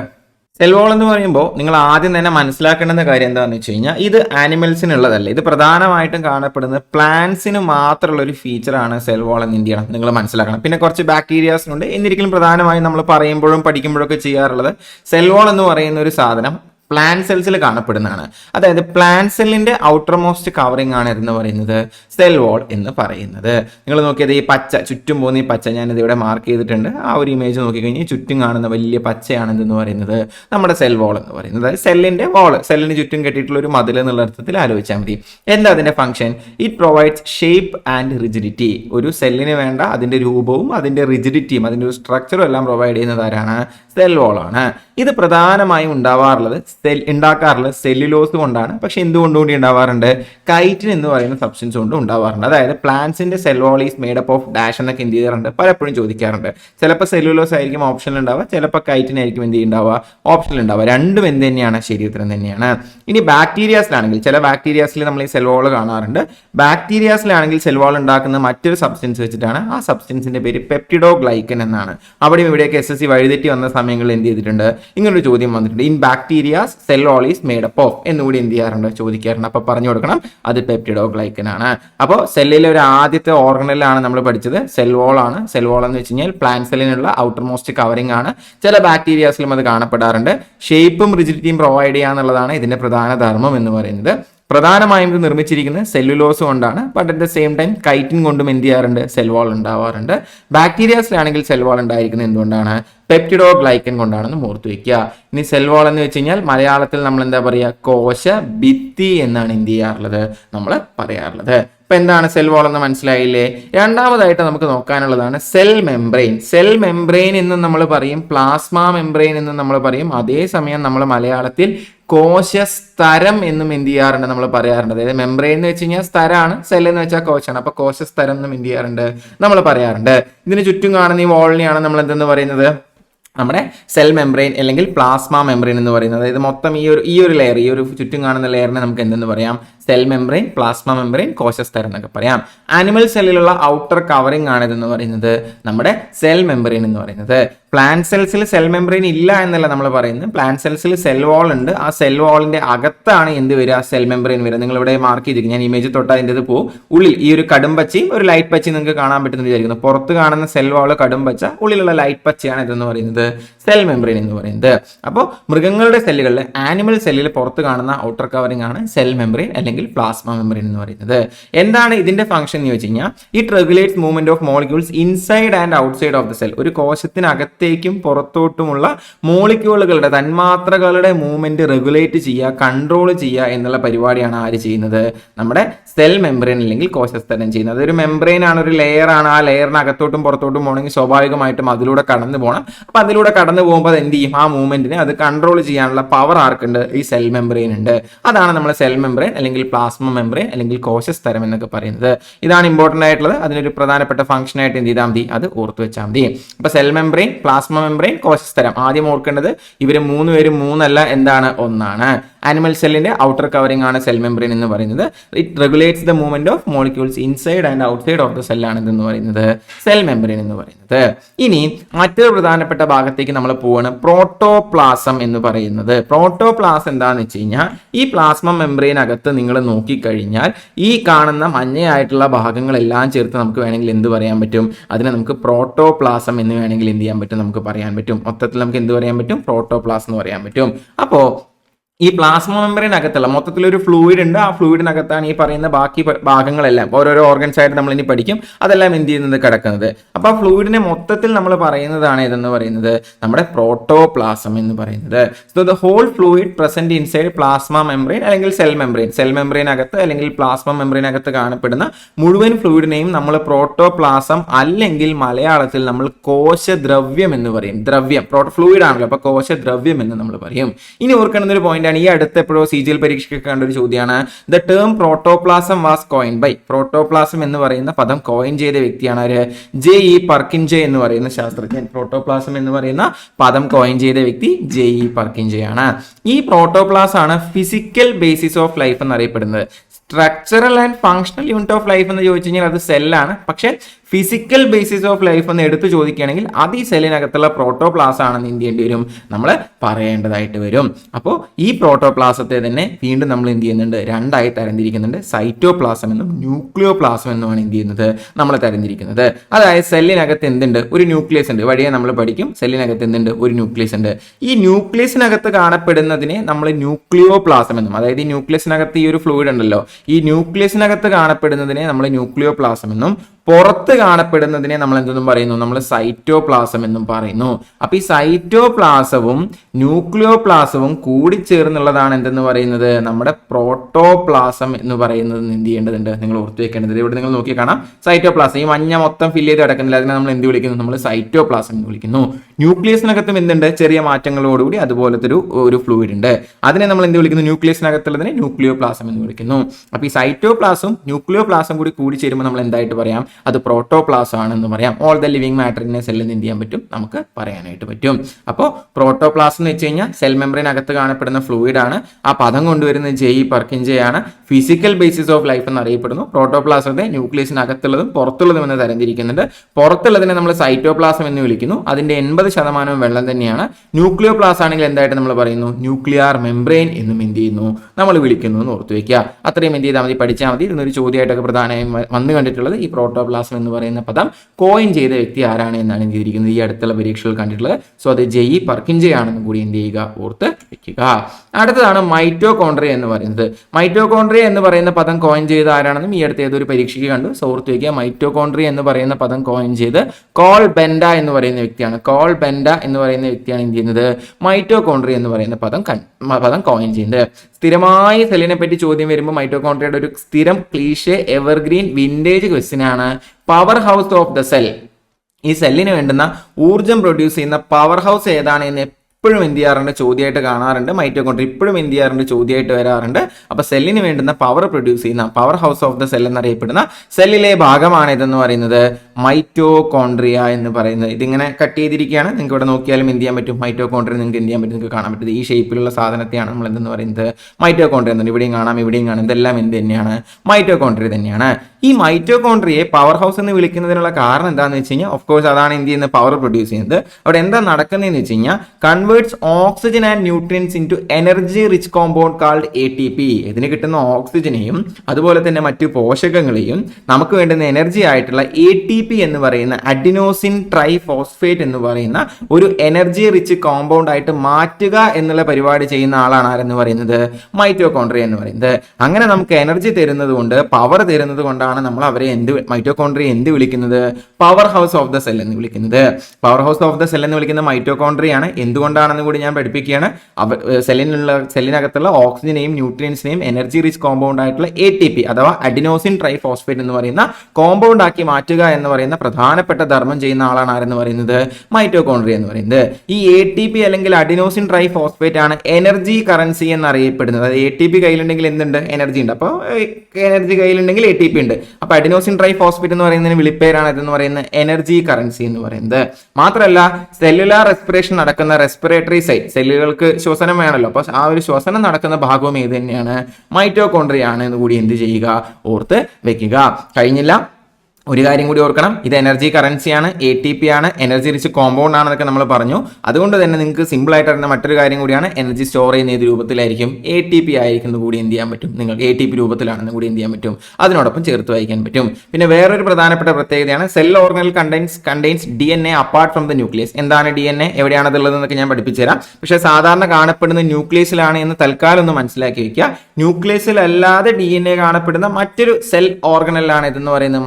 സെൽ വാൾ എന്ന് പറയുമ്പോൾ നിങ്ങൾ ആദ്യം തന്നെ മനസ്സിലാക്കേണ്ടുന്ന കാര്യം എന്താണെന്ന് വെച്ച് കഴിഞ്ഞാൽ ഇത് ആനിമൽസിനുള്ളതല്ല ഇത് പ്രധാനമായിട്ടും കാണപ്പെടുന്നത് പ്ലാന്റ്സിന് മാത്രമുള്ള ഒരു ഫീച്ചറാണ് സെൽ വാൾ എന്ന് എന്ത് ചെയ്യണം? നിങ്ങൾ മനസ്സിലാക്കണം. പിന്നെ കുറച്ച് ബാക്ടീരിയാസിനുണ്ട് എന്നിരിക്കലും പ്രധാനമായും നമ്മൾ പറയുമ്പോഴും പഠിക്കുമ്പോഴൊക്കെ ചെയ്യാറുള്ളത് സെൽ വാൾ എന്ന് പറയുന്ന ഒരു സാധനം പ്ലാൻ സെൽസിൽ കാണപ്പെടുന്നതാണ്. അതായത് പ്ലാൻ സെല്ലിന്റെ ഔട്ടർ മോസ്റ്റ് കവറിംഗ് ആണ് എന്ന് പറയുന്നത് സെൽ വോൾ എന്ന് പറയുന്നത്. നിങ്ങൾ നോക്കിയത് ഈ പച്ച ചുറ്റും പോകുന്ന ഈ പച്ച ഞാനിത് ഇവിടെ മാർക്ക് ചെയ്തിട്ടുണ്ട്. ആ ഒരു ഇമേജ് നോക്കിക്കഴിഞ്ഞാൽ ചുറ്റും കാണുന്ന വലിയ പച്ചയാണ് എന്തെന്ന് പറയുന്നത് നമ്മുടെ സെൽ വോൾ എന്ന് പറയുന്നത്. അതായത് സെല്ലിന്റെ വോൾ സെല്ലിന് ചുറ്റും കെട്ടിയിട്ടുള്ള ഒരു മതിൽ എന്നുള്ള അർത്ഥത്തിൽ ആലോചിച്ചാൽ മതി. എന്താ അതിന്റെ function it provides shape and rigidity ഒരു സെല്ലിന് വേണ്ട അതിന്റെ രൂപവും അതിന്റെ റിജിഡിറ്റിയും അതിന്റെ ഒരു സ്ട്രക്ചറും എല്ലാം പ്രൊവൈഡ് ചെയ്യുന്നത് ആരാണ്? സെൽ വോളാണ് ഇത് പ്രധാനമായും ഉണ്ടാവാറുള്ളത് സെൽ ഉണ്ടാക്കാറുള്ളത് സെല്ലുലോസ് കൊണ്ടാണ്. പക്ഷെ എന്തുകൊണ്ടുകൂടി ഉണ്ടാവാറുണ്ട്? കൈറ്റിൻ എന്ന് പറയുന്ന സബ്സ്റ്റൻസ് കൊണ്ട് ഉണ്ടാവാറുണ്ട്. അതായത് പ്ലാന്റ്സിന്റെ cell wall is made up of dash എന്നൊക്കെ എന്ത് ചെയ്യാറുണ്ട്? പലപ്പോഴും ചോദിക്കാറുണ്ട്. ചിലപ്പോൾ സെല്ലുലോസ് ആയിരിക്കും ഓപ്ഷനിൽ ഉണ്ടാവുക ചിലപ്പോൾ കൈറ്റിൻ ആയിരിക്കും എന്ത് ഉണ്ടാവുക ഓപ്ഷനിൽ ഉണ്ടാവുക. രണ്ടും എന്ത് തന്നെയാണ്? ശരീരത്തിന് തന്നെയാണ്. ഇനി ബാക്ടീരിയാസിലാണെങ്കിൽ ചില ബാക്ടീരിയാസിൽ നമ്മൾ ഈ സെൽ വാൾ കാണാറുണ്ട്. ബാക്ടീരിയാസിലാണെങ്കിൽ സെൽ വാൾ ഉണ്ടാക്കുന്ന മറ്റൊരു സബ്സ്റ്റൻസ് വെച്ചിട്ടാണ് ആ സബ്സ്റ്റൻസിന്റെ പേര് പെപ്റ്റിഡോ ഗ്ലൈക്കൻ എന്നാണ്. അവിടെയും ഇവിടെയൊക്കെ എസ് എസ് സി വഴിതെറ്റി വന്ന സമയങ്ങളിൽ എന്ത് ചെയ്തിട്ടുണ്ട്? ഇങ്ങനൊരു ചോദ്യം വന്നിട്ടുണ്ട്. In bacterias cell wall is made up of എന്നുകൂടി എന്ത് ചെയ്യാറുണ്ട്? ചോദിക്കാറുണ്ട്. അപ്പൊ പറഞ്ഞു കൊടുക്കണം. അത് പെപ്റ്റിഡോ ഗ്ലൈക്കനാണ് അപ്പോൾ സെല്ലിലെ ഒരു ആദ്യത്തെ ഓർഗനലാണ് നമ്മൾ പഠിച്ചത്. സെൽ വാൾ ആണ്. സെൽ വാൾ എന്ന് വെച്ച് കഴിഞ്ഞാൽ പ്ലാന്റ് സെല്ലിനുള്ള ഔട്ടർ മോസ്റ്റ് കവറിംഗ് ആണ്. ചില ബാക്ടീരിയാസിലും അത് കാണപ്പെടാറുണ്ട്. ഷേപ്പും റിജിഡിറ്റിയും പ്രൊവൈഡ് ചെയ്യുക എന്നുള്ളതാണ് ഇതിന്റെ പ്രധാന ധർമ്മം എന്ന് പറയുന്നത്. പ്രധാനമായും ഇത് നിർമ്മിച്ചിരിക്കുന്നത് സെല്ലുലോസ് കൊണ്ടാണ് but at the same time chitin കൊണ്ടും എന്ത് ചെയ്യാറുണ്ട്? സെൽ വാൾ ഉണ്ടാവാറുണ്ട്. ബാക്ടീരിയാസിലാണെങ്കിൽ സെൽ വാൾ ഉണ്ടായിരിക്കുന്നത് എന്തുകൊണ്ടാണ്? പെപ്റ്റിഡോ ഗ്ലൈക്കൻ കൊണ്ടാണെന്ന് മൂർത്തു വയ്ക്കുക ഇനി സെൽ വാൾ എന്ന് വെച്ച് കഴിഞ്ഞാൽ മലയാളത്തിൽ നമ്മൾ എന്താ പറയുക കോശ ഭിത്തി എന്നാണ് എന്ത് ചെയ്യാറുള്ളത്? നമ്മൾ പറയാറുള്ളത്. ഇപ്പൊ എന്താണ് സെൽ വാൾ എന്ന് മനസ്സിലായില്ലേ? രണ്ടാമതായിട്ട് നമുക്ക് നോക്കാനുള്ളതാണ് സെൽ മെംബ്രെയിൻ സെൽ മെംബ്രെയിൻ എന്ന് നമ്മൾ പറയും പ്ലാസ്മ മെംബ്രെയിൻ എന്ന് നമ്മൾ പറയും. അതേസമയം നമ്മൾ മലയാളത്തിൽ കോശസ്തരം എന്നും എന്ത് ചെയ്യാറുണ്ട് നമ്മൾ പറയാറുണ്ട്. അതായത് മെംബ്രെയിൻ എന്ന് വെച്ച് കഴിഞ്ഞാൽ സ്ഥലമാണ് സെൽ എന്ന് വെച്ചാൽ കോശമാണ്. അപ്പൊ കോശസ്തരം എന്നും എന്ത് ചെയ്യാറുണ്ട് നമ്മൾ പറയാറുണ്ട്. ഇതിന് ചുറ്റും കാണുന്ന ഈ വാളിനെയാണ് നമ്മൾ എന്തെന്ന് പറയുന്നത്? നമ്മുടെ സെൽ മെംബ്രെയിൻ അല്ലെങ്കിൽ പ്ലാസ്മ മെംബ്രെയിൻ എന്ന് പറയുന്നത്. അതായത് മൊത്തം ഈ ഒരു ഈ ഒരു ലെയർ ഈ ഒരു ചുറ്റും കാണുന്ന ലെയറിനെ നമുക്ക് എന്തെന്ന് പറയാം? സെൽ മെംബ്രെയിൻ പ്ലാസ്മ മെംബ്രെയിൻ കോശസ്തരം എന്നൊക്കെ പറയാം. ആനിമൽ സെല്ലിലുള്ള ഔട്ടർ കവറിംഗ് ആണ് ഇതെന്ന് പറയുന്നത്. നമ്മുടെ സെൽ മെംബ്രെയിൻ എന്ന് പറയുന്നത്. പ്ലാന്റ് സെൽസിൽ സെൽ മെംബ്രെയിൻ ഇല്ല എന്നല്ല നമ്മൾ പറയുന്നത്. പ്ലാന്റ് സെൽസിൽ സെൽ വാൾ ഉണ്ട്. ആ സെൽ വാളിന്റെ അകത്താണ് എന്ത് വരിക? സെൽ മെംബ്രെയിൻ വരിക. നിങ്ങൾ ഇവിടെ മാർക്ക് ചെയ്തിരിക്കും. ഞാൻ ഇമേജ് തൊട്ട് അതിന്റെ പോകും ഉള്ളിൽ ഈ ഒരു കടും പച്ചയും ഒരു ലൈറ്റ് പച്ചയും നിങ്ങൾക്ക് കാണാൻ പറ്റുന്ന വിചാരിക്കുന്നു. പുറത്ത് കാണുന്ന സെൽ വാൾ കടും പച്ച ഉള്ളിലുള്ള ലൈറ്റ് പച്ചയാണ് ഇതെന്ന് പറയുന്നത്. സെൽ മെംബ്രെയിൻ എന്ന് പറയുന്നത്. അപ്പോൾ മൃഗങ്ങളുടെ സെല്ലുകളിൽ ആനിമൽ സെല്ലിൽ പുറത്ത് കാണുന്ന ഔട്ടർ കവറിംഗ് ആണ് സെൽ മെംബ്രെയിൻ അല്ലെങ്കിൽ പ്ലാസ്മ മെമ്പറിൻ എന്ന് പറയുന്നത്. എന്താണ് ഇതിന്റെ ഫംഗ്ഷൻ എന്ന് വെച്ച് കഴിഞ്ഞാൽ it regulates movement of molecules inside and outside of the cell ഒരു കോശത്തിനകത്തേക്കും പുറത്തോട്ടുമുള്ള മോളിക്യൂളുകളുടെ തന്മാത്രകളുടെ മൂവ്മെന്റ് റെഗുലേറ്റ് ചെയ്യുക കൺട്രോൾ ചെയ്യുക എന്നുള്ള പരിപാടിയാണ് ആര് ചെയ്യുന്നത്? നമ്മുടെ സെൽ മെമ്പറൈൻ അല്ലെങ്കിൽ കോശസ്തരം ചെയ്യുന്നത്. അതൊരു മെമ്പറൈൻ ആണ് ഒരു ലെയർ ആണ്. ആ ലെയറിന് അകത്തോട്ടും പുറത്തോട്ടും പോകണമെങ്കിൽ സ്വാഭാവികമായിട്ടും അതിലൂടെ കടന്നു പോകണം. അപ്പൊ അതിലൂടെ കടന്നു പോകുമ്പോൾ അത് എന്ത് ചെയ്യും? ആ മൂവ്മെന്റിനെ അത് കൺട്രോൾ ചെയ്യാനുള്ള പവർ ആർക്കുണ്ട്? ഈ സെൽ മെമ്പറൈൻ ഉണ്ട്. അതാണ് നമ്മുടെ സെൽ മെമ്പറൈൻ അല്ലെങ്കിൽ പ്ലാസ്മ മെമ്പറി അല്ലെങ്കിൽ കോശസ്തരം എന്നൊക്കെ പറയുന്നത്. ഇതാണ് ഇമ്പോർട്ടന്റ് ആയിട്ടുള്ളത്. അതിനൊരു പ്രധാനപ്പെട്ട ഫംഗ്ഷൻ ആയിട്ട് എന്ത് ചെയ്താൽ മതി? അത് ഓർത്ത് വെച്ചാൽ മതി. അപ്പൊ സെൽ മെംബ്രെയിൻ പ്ലാസ്മ മെംബ്രെയിൻ കോശസ്തരം ആദ്യം ഓർക്കേണ്ടത് ഇവർ മൂന്ന് പേരും മൂന്നല്ല എന്താണ്? ഒന്നാണ്. ആനിമൽ സെല്ലിന്റെ ഔട്ടർ കവറിംഗ് ആണ് സെൽ മെമ്പറിൻ എന്ന് പറയുന്നത്. It regulates the movement of molecules inside and outside of the സെല്ലാണ് ഇതെന്ന് പറയുന്നത്. സെൽ മെമ്പറിൻ എന്ന് പറയുന്നത്. ഇനി മറ്റൊരു പ്രധാനപ്പെട്ട ഭാഗത്തേക്ക് നമ്മൾ പോവാണ്. പ്രോട്ടോപ്ലാസം എന്ന് പറയുന്നത്. പ്രോട്ടോപ്ലാസം എന്താന്ന് വെച്ച് കഴിഞ്ഞാൽ ഈ പ്ലാസ്മ മെമ്പറിനകത്ത് നിങ്ങൾ നോക്കിക്കഴിഞ്ഞാൽ ഈ കാണുന്ന മഞ്ഞയായിട്ടുള്ള ഭാഗങ്ങളെല്ലാം ചേർത്ത് നമുക്ക് വേണമെങ്കിൽ എന്ത് പറയാൻ പറ്റും? അതിനെ നമുക്ക് പ്രോട്ടോപ്ലാസം എന്ന് വേണമെങ്കിൽ എന്ത് ചെയ്യാൻ പറ്റും? നമുക്ക് പറയാൻ പറ്റും. മൊത്തത്തിൽ നമുക്ക് എന്ത് പറയാൻ പറ്റും? പ്രോട്ടോപ്ലാസ് എന്ന് പറയാൻ പറ്റും. അപ്പോൾ ഈ പ്ലാസ്മ മെമ്പറിനകത്തുള്ള മൊത്തത്തിൽ ഒരു ഫ്ലൂയിഡ് ഉണ്ട്. ആ ഫ്ലൂയിഡിനകത്താണ് ഈ പറയുന്ന ബാക്കി ഭാഗങ്ങളെല്ലാം. ഓരോരോ ഓർഗൻസ് ആയിട്ട് നമ്മൾ ഇനി പഠിക്കും. അതെല്ലാം എന്ത് ചെയ്യുന്നത്? കിടക്കുന്നത്. അപ്പൊ ആ ഫ്ലൂയിഡിനെ മൊത്തത്തിൽ നമ്മൾ പറയുന്നതാണ് ഇതെന്ന് പറയുന്നത്? നമ്മുടെ പ്രോട്ടോപ്ലാസം എന്ന് പറയുന്നത്. So the whole fluid present inside plasma membrane അല്ലെങ്കിൽ സെൽ മെമ്പറിൻ സെൽ മെമ്പറിനകത്ത് അല്ലെങ്കിൽ പ്ലാസ്മ മെമ്പറിനകത്ത് കാണപ്പെടുന്ന മുഴുവൻ ഫ്ലൂയിഡിനെയും നമ്മൾ പ്രോട്ടോപ്ലാസം അല്ലെങ്കിൽ മലയാളത്തിൽ നമ്മൾ കോശദ്രവ്യം എന്ന് പറയും. ദ്രവ്യം. പ്രോട്ടോ ഫ്ലൂയിഡ് ആണല്ലോ. അപ്പൊ കോശദ്രവ്യം എന്ന് നമ്മൾ പറയും. ഇനി ഓർക്കേണ്ടുന്ന ഒരു പോയിന്റ് ആണ് ഈ അടുത്ത് എപ്പോഴോ സി ജി എൽ പരീക്ഷയ്ക്ക് കണ്ട ഒരു ചോദ്യമാണ്. The term protoplasm was coin by protoplasm എന്ന് പറയുന്ന പദം കോയിൻ ചെയ്ത വ്യക്തിയാണ് ആര്? ജെ ഇ പർക്കിൻജെ എന്ന് പറയുന്ന ശാസ്ത്രജ്ഞൻ. പ്രോട്ടോപ്ലാസം എന്ന് പറയുന്ന പദം കോയിൻ ചെയ്ത വ്യക്തി ജെ ഇ പർക്കിൻജെ ആണ്. ഈ പ്രോട്ടോപ്ലാസ് ആണ് ഫിസിക്കൽ ബേസിസ് ഓഫ് ലൈഫ് എന്നറിയപ്പെടുന്നത്. Structural and functional unit of life എന്ന് ചോദിച്ചു കഴിഞ്ഞാൽ അത് സെല്ലാണ്. പക്ഷെ ഫിസിക്കൽ ബേസിസ് ഓഫ് ലൈഫ് എന്ന് എടുത്തു ചോദിക്കുകയാണെങ്കിൽ അത് ഈ സെല്ലിനകത്തുള്ള പ്രോട്ടോപ്ലാസ് ആണെന്ന് എന്ത് ചെയ്യേണ്ടി വരും? നമ്മൾ പറയേണ്ടതായിട്ട് വരും. അപ്പോൾ ഈ പ്രോട്ടോപ്ലാസത്തെ തന്നെ വീണ്ടും നമ്മൾ എന്ത് ചെയ്യുന്നുണ്ട്? രണ്ടായി തരംതിരിക്കുന്നുണ്ട്. സൈറ്റോപ്ലാസം എന്നും ന്യൂക്ലിയോപ്ലാസം എന്നുമാണ് എന്ത് ചെയ്യുന്നത്? നമ്മൾ തരംതിരിക്കുന്നത്. അതായത് സെല്ലിനകത്ത് എന്തുണ്ട്? ഒരു ന്യൂക്ലിയസ് ഉണ്ട്. വഴിയെ നമ്മൾ പഠിക്കും. സെല്ലിനകത്ത് എന്തുണ്ട്? ഒരു ന്യൂക്ലിയസ് ഉണ്ട്. ഈ ന്യൂക്ലിയസിനകത്ത് കാണപ്പെടുന്നതിനെ നമ്മൾ ന്യൂക്ലിയോപ്ലാസം എന്നും അതായത് ഈ ന്യൂക്ലിയസിനകത്ത് ഈ ഒരു ഫ്ലൂയിഡ് ഉണ്ടല്ലോ ഈ ന്യൂക്ലിയസിനകത്ത് കാണപ്പെടുന്നതിനെ നമ്മൾ ന്യൂക്ലിയോപ്ലാസം എന്നും പുറത്ത് കാണപ്പെടുന്നതിനെ നമ്മൾ എന്തെന്നും പറയുന്നു? നമ്മൾ സൈറ്റോപ്ലാസം എന്നും പറയുന്നു. അപ്പൊ ഈ സൈറ്റോപ്ലാസവും ന്യൂക്ലിയോപ്ലാസവും കൂടിച്ചേർന്നുള്ളതാണ് എന്തെന്ന് പറയുന്നത്? നമ്മുടെ പ്രോട്ടോപ്ലാസം എന്ന് പറയുന്നത് എന്ത് ചെയ്യേണ്ടതുണ്ട്? നിങ്ങൾ ഓർത്തു വെക്കേണ്ടത്. ഇവിടെ നിങ്ങൾ നോക്കി കാണാം. സൈറ്റോപ്ലാസം. ഈ മഞ്ഞ മൊത്തം ഫില്ല് ചെയ്ത് കിടക്കുന്നില്ല. അതിനെ നമ്മൾ എന്ത് വിളിക്കുന്നു? നമ്മൾ സൈറ്റോപ്ലാസം എന്ന് വിളിക്കുന്നു. ന്യൂക്ലിയസിനകത്തും എന്തുണ്ട്? ചെറിയ മാറ്റങ്ങളോടുകൂടി അതുപോലത്തെ ഒരു ഒരു ഫ്ലൂയിഡ് ഉണ്ട്. അതിനെ നമ്മൾ എന്ത് വിളിക്കുന്നു? ന്യൂക്ലിയസിനകത്തുള്ളതിനെ ന്യൂക്ലിയോപ്ലാസം എന്ന് വിളിക്കുന്നു. അപ്പൊ ഈ സൈറ്റോപ്ലാസും ന്യൂക്ലിയോപ്ലാസും കൂടി കൂടി ചേരുമ്പോൾ നമ്മൾ എന്തായിട്ട് പറയാം? അത് പ്രോട്ടോപ്ലാസം ആണെന്ന് പറയാം ഓൾ ദ ലിവിങ് മാറ്ററിനെ സെല്ലിൽ എന്ത് ചെയ്യാൻ പറ്റും? നമുക്ക് പറയാനായിട്ട് പറ്റും. അപ്പോൾ പ്രോട്ടോപ്ലാസ് എന്ന് വെച്ച് കഴിഞ്ഞാൽ സെൽ മെമ്പറിനകത്ത് കാണപ്പെടുന്ന ഫ്ലൂയിഡ് ആണ്. ആ പദം കൊണ്ടുവരുന്ന ജെയ് പർക്കിൻജെ ആണ്. ഫിസിക്കൽ ബേസിസ് ഓഫ് ലൈഫ് എന്ന് അറിയപ്പെടുന്നു പ്രോട്ടോപ്ലാസത്തെ ന്യൂക്ലിയസിനകത്തുള്ളതും പുറത്തുള്ളതും എന്ന് തരംതിരിക്കുന്നുണ്ട്. പുറത്തുള്ളതിനെ നമ്മൾ സൈറ്റോപ്ലാസം എന്ന് വിളിക്കുന്നു. അതിന്റെ എൺപത് ശതമാനവും വെള്ളം തന്നെയാണ്. ന്യൂക്ലിയോപ്ലാസ് ആണെങ്കിൽ എന്തായിട്ട് നമ്മൾ പറയുന്നു? ന്യൂക്ലിയർ മെംബ്രെയിൻ എന്നും എന്ത് ചെയ്യുന്നു? നമ്മൾ വിളിക്കുന്നു എന്ന് ഓർത്ത് വെക്കുക. അത്രയും എന്ത് ചെയ്താൽ മതി പഠിച്ചാൽ മതി. ഇതൊരു ചോദ്യമായിട്ടൊക്കെ പ്രധാനമായും വന്നു കണ്ടിട്ടുള്ളത് ഈ പ്രോട്ടോപ്ലാസം എന്ന് പറയുന്ന പദം കോയിൻ ചെയ്ത വ്യക്തി ആരാണ് എന്നാണ് ചെയ്തിരിക്കുന്നത് ഈ അടുത്തുള്ള പരീക്ഷകൾ കണ്ടിട്ടുള്ളത്. സോ അത് ജെയ് പർക്കിൻജെ ആണെന്നും കൂടി എന്ത് ചെയ്യുക? ഓർത്ത് വെക്കുക. അടുത്തതാണ് മൈറ്റോകോൺട്രിയ എന്ന് പറയുന്നത്. മൈറ്റോകോൺട്രിയ എന്ന് പറയുന്ന പദം കോയിൻ ചെയ്ത ആരാണെന്നും ഈ അടുത്ത് ഏതൊരു പരീക്ഷയ്ക്ക് കണ്ടു? സോ ഓർത്ത് വെക്കുക. മൈറ്റോകോൺട്രിയ എന്ന് പറയുന്ന പദം കോയിൻ ചെയ്ത് കോൾ ബെൻഡ എന്ന് പറയുന്ന വ്യക്തിയാണ്. കോൾ ബെൻഡ എന്ന് പറയുന്ന വ്യക്തിയാണ് എന്ത് ചെയ്യുന്നത്? മൈറ്റോകോൺട്രിയ എന്ന് പറയുന്ന പദം പദം കോയിൻ ചെയ്യുന്നത്. സ്ഥിരമായി സെല്ലിനെ പറ്റി ചോദ്യം വരുമ്പോൾ മൈറ്റോകോൺട്രിയയുടെ ഒരു സ്ഥിരം ക്ലീഷെ എവർഗ്രീൻ വിന്റേജ് ക്വസ്റ്റ്യൻ ആണ്. Powerhouse of the cell ഈ സെല്ലിന് വേണ്ടുന്ന ഊർജം പ്രൊഡ്യൂസ് ചെയ്യുന്ന പവർ ഹൗസ് ഏതാണ് എന്ന് എപ്പോഴും എന്ത് ചെയ്യാറുണ്ട്? ചോദ്യമായിട്ട് കാണാറുണ്ട്. മൈറ്റോകോൺട്രി ഇപ്പോഴും എന്ത് ചെയ്യാറുണ്ട്? ചോദ്യമായിട്ട് വരാറുണ്ട്. അപ്പോൾ സെല്ലിന് വേണ്ടുന്ന പവർ പ്രൊഡ്യൂസ് ചെയ്യുന്ന powerhouse of the cell എന്നറിയപ്പെടുന്ന സെല്ലിലെ ഭാഗമാണ് ഇതെന്ന് പറയുന്നത്. മൈറ്റോകോൺട്രിയ എന്ന് പറയുന്നത്. ഇതിങ്ങനെ കട്ട് ചെയ്തിരിക്കുകയാണ്. നിങ്ങൾക്ക് ഇവിടെ നോക്കിയാലും എന്ത് ചെയ്യാൻ പറ്റും? മൈറ്റോകോൺട്രിയ നിങ്ങൾക്ക് എന്ത് ചെയ്യാൻ പറ്റും? നിങ്ങൾക്ക് കാണാൻ പറ്റും. ഈ ഷേപ്പിലുള്ള സാധനത്തെയാണ് നമ്മൾ എന്തെന്ന് പറയുന്നത്? മൈറ്റോകോൺട്രിയ എന്ന് ഇവിടെയും കാണാം ഇവിടെയും കാണാം. ഇതെല്ലാം എന്ത് തന്നെയാണ്? മൈറ്റോകോൺട്രിയ തന്നെയാണ്. ഈ മൈറ്റോകോൺട്രിയെ പവർ ഹൗസ് എന്ന് വിളിക്കുന്നതിനുള്ള കാരണം എന്താണെന്ന് വെച്ച് കഴിഞ്ഞാൽ ഓഫ് കോഴ്സ് അതാണ് എന്ത് ചെയ്യുന്നത്? പവർ പ്രൊഡ്യൂസ് ചെയ്യുന്നത്. അവിടെ എന്താ നടക്കുന്നതെന്ന് വെച്ച് കഴിഞ്ഞാൽ converts oxygen and nutrients into energy rich compound called A T P ഇതിന് കിട്ടുന്ന ഓക്സിജനെയും അതുപോലെ തന്നെ മറ്റു പോഷകങ്ങളെയും നമുക്ക് വേണ്ടുന്ന എനർജി ആയിട്ടുള്ള എ ടി പി എന്ന് പറയുന്ന അഡിനോസിൻ ട്രൈ ഫോസ്ഫേറ്റ് എന്ന് പറയുന്ന ഒരു എനർജി റിച്ച് കോമ്പൗണ്ട് ആയിട്ട് മാറ്റുക എന്നുള്ള പരിപാടി ചെയ്യുന്ന ആളാണ് ആരെന്ന് പറയുന്നത്? മൈറ്റോകോൺട്രിയ എന്ന് പറയുന്നത്. അങ്ങനെ നമുക്ക് എനർജി തരുന്നത് കൊണ്ട് പവർ തരുന്നത് കൊണ്ടാണ് നമ്മൾ അവരെ എന്ത് മൈറ്റോകോൺട്രിയ എന്ത് വിളിക്കുന്നത്? Powerhouse of the cell എന്ന് വിളിക്കുന്നത്. Powerhouse of the cell എന്ന് വിളിക്കുന്ന മൈറ്റോകോൺട്രിയ ആണ്. എന്തുകൊണ്ടാണെന്ന് കൂടി ഞാൻ പഠിപ്പിക്കുകയാണ്. സെല്ലിനുള്ള സെല്ലിനകത്തുള്ള ഓക്സിജനെയും ന്യൂട്രിയൻസിനെയും എനർജി റിച്ച് കോമ്പൗണ്ട് ആയിട്ടുള്ള എ ടി പി അഥവാ അഡിനോസിൻ ട്രൈഫോസ്ഫേറ്റ് എന്ന് പറയുന്ന കോമ്പൗണ്ട് ആക്കി മാറ്റുക എന്ന് പറയുന്ന പ്രധാനപ്പെട്ട ധർമ്മം ചെയ്യുന്ന ആളാണ് ആരെന്ന് പറയുന്നത്? മൈറ്റോകോൺഡ്രിയ എന്ന് പറയുന്നത്. ഈ എ ടി പി അല്ലെങ്കിൽ അഡിനോസിൻ ട്രൈ ഫോസ്ഫേറ്റ് ആണ് എനർജി കറൻസി എന്നറിയപ്പെടുന്നത്. അത് എ ടി പി കയ്യിലുണ്ടെങ്കിൽ എന്തുണ്ട്? എനർജി ഉണ്ട്. അപ്പോൾ എനർജി കയ്യിലുണ്ടെങ്കിൽ എ ടി പി ഉണ്ട്. അപ്പോൾ അഡിനോസിൻ ട്രൈ ഫോസ്ഫേറ്റ് എന്ന് പറയുന്നതിന് വിളിപ്പേരാണ് ഇതെന്ന് പറയുന്നത് എനർജി കറൻസി എന്ന് പറയുന്നത്. മാത്രമല്ല സെല്ലുലാർ റെസ്പിറേഷൻ നടക്കുന്ന റെസ്പിറേറ്ററി സൈറ്റ് സെല്ലുകൾക്ക് ശ്വസനം വേണമല്ലോ. അപ്പോൾ ആ ഒരു ശ്വസനം നടക്കുന്ന ഭാഗവും ഏത് തന്നെയാണ്. മൈറ്റോകോൺഡ്രിയ ആണ് എന്ന് കൂടി എന്ത് ചെയ്യുക? ഓർത്ത് വെക്കുക. കഴിഞ്ഞില്ല. ഒരു കാര്യം കൂടി ഓർക്കണം. ഇത് എനർജി കറൻസിയാണ് എ ടി പി ആണ് എനർജി റിച്ച് കോമ്പൗണ്ട് ആണെന്നൊക്കെ നമ്മൾ പറഞ്ഞു. അതുകൊണ്ട് തന്നെ നിങ്ങൾക്ക് സിമ്പിൾ ആയിട്ട് അറിയുന്ന മറ്റൊരു കാര്യം കൂടിയാണ് എനർജി സ്റ്റോർ ചെയ്യുന്ന ഏത് രൂപത്തിലായിരിക്കും? എ ടി പി ആയിരിക്കുന്നത് കൂടി എന്ത് ചെയ്യാൻ പറ്റും? നിങ്ങൾക്ക് എ ടി പി രൂപത്തിലാണെന്ന് കൂടി എന്ത് ചെയ്യാൻ പറ്റും? അതിനോടൊപ്പം ചേർത്ത് വായിക്കാൻ പറ്റും. പിന്നെ വേറൊരു പ്രധാനപ്പെട്ട പ്രത്യേകതയാണ് cell organelle contains contains D N A apart from the nucleus എന്താണ് ഡി എൻ എ എവിടെയാണ് എന്നൊക്കെ ഞാൻ പഠിപ്പിച്ചുതരാം പക്ഷേ സാധാരണ കാണപ്പെടുന്ന ന്യൂക്ലിയസിലാണ് എന്ന് തൽക്കാലം ഒന്ന് മനസ്സിലാക്കി വയ്ക്കുക. ന്യൂക്ലിയസിലല്ലാതെ ഡി എൻ എ കാണപ്പെടുന്ന മറ്റൊരു സെൽ ഓർഗനലാണ് ഇതെന്ന് പറയുന്നത്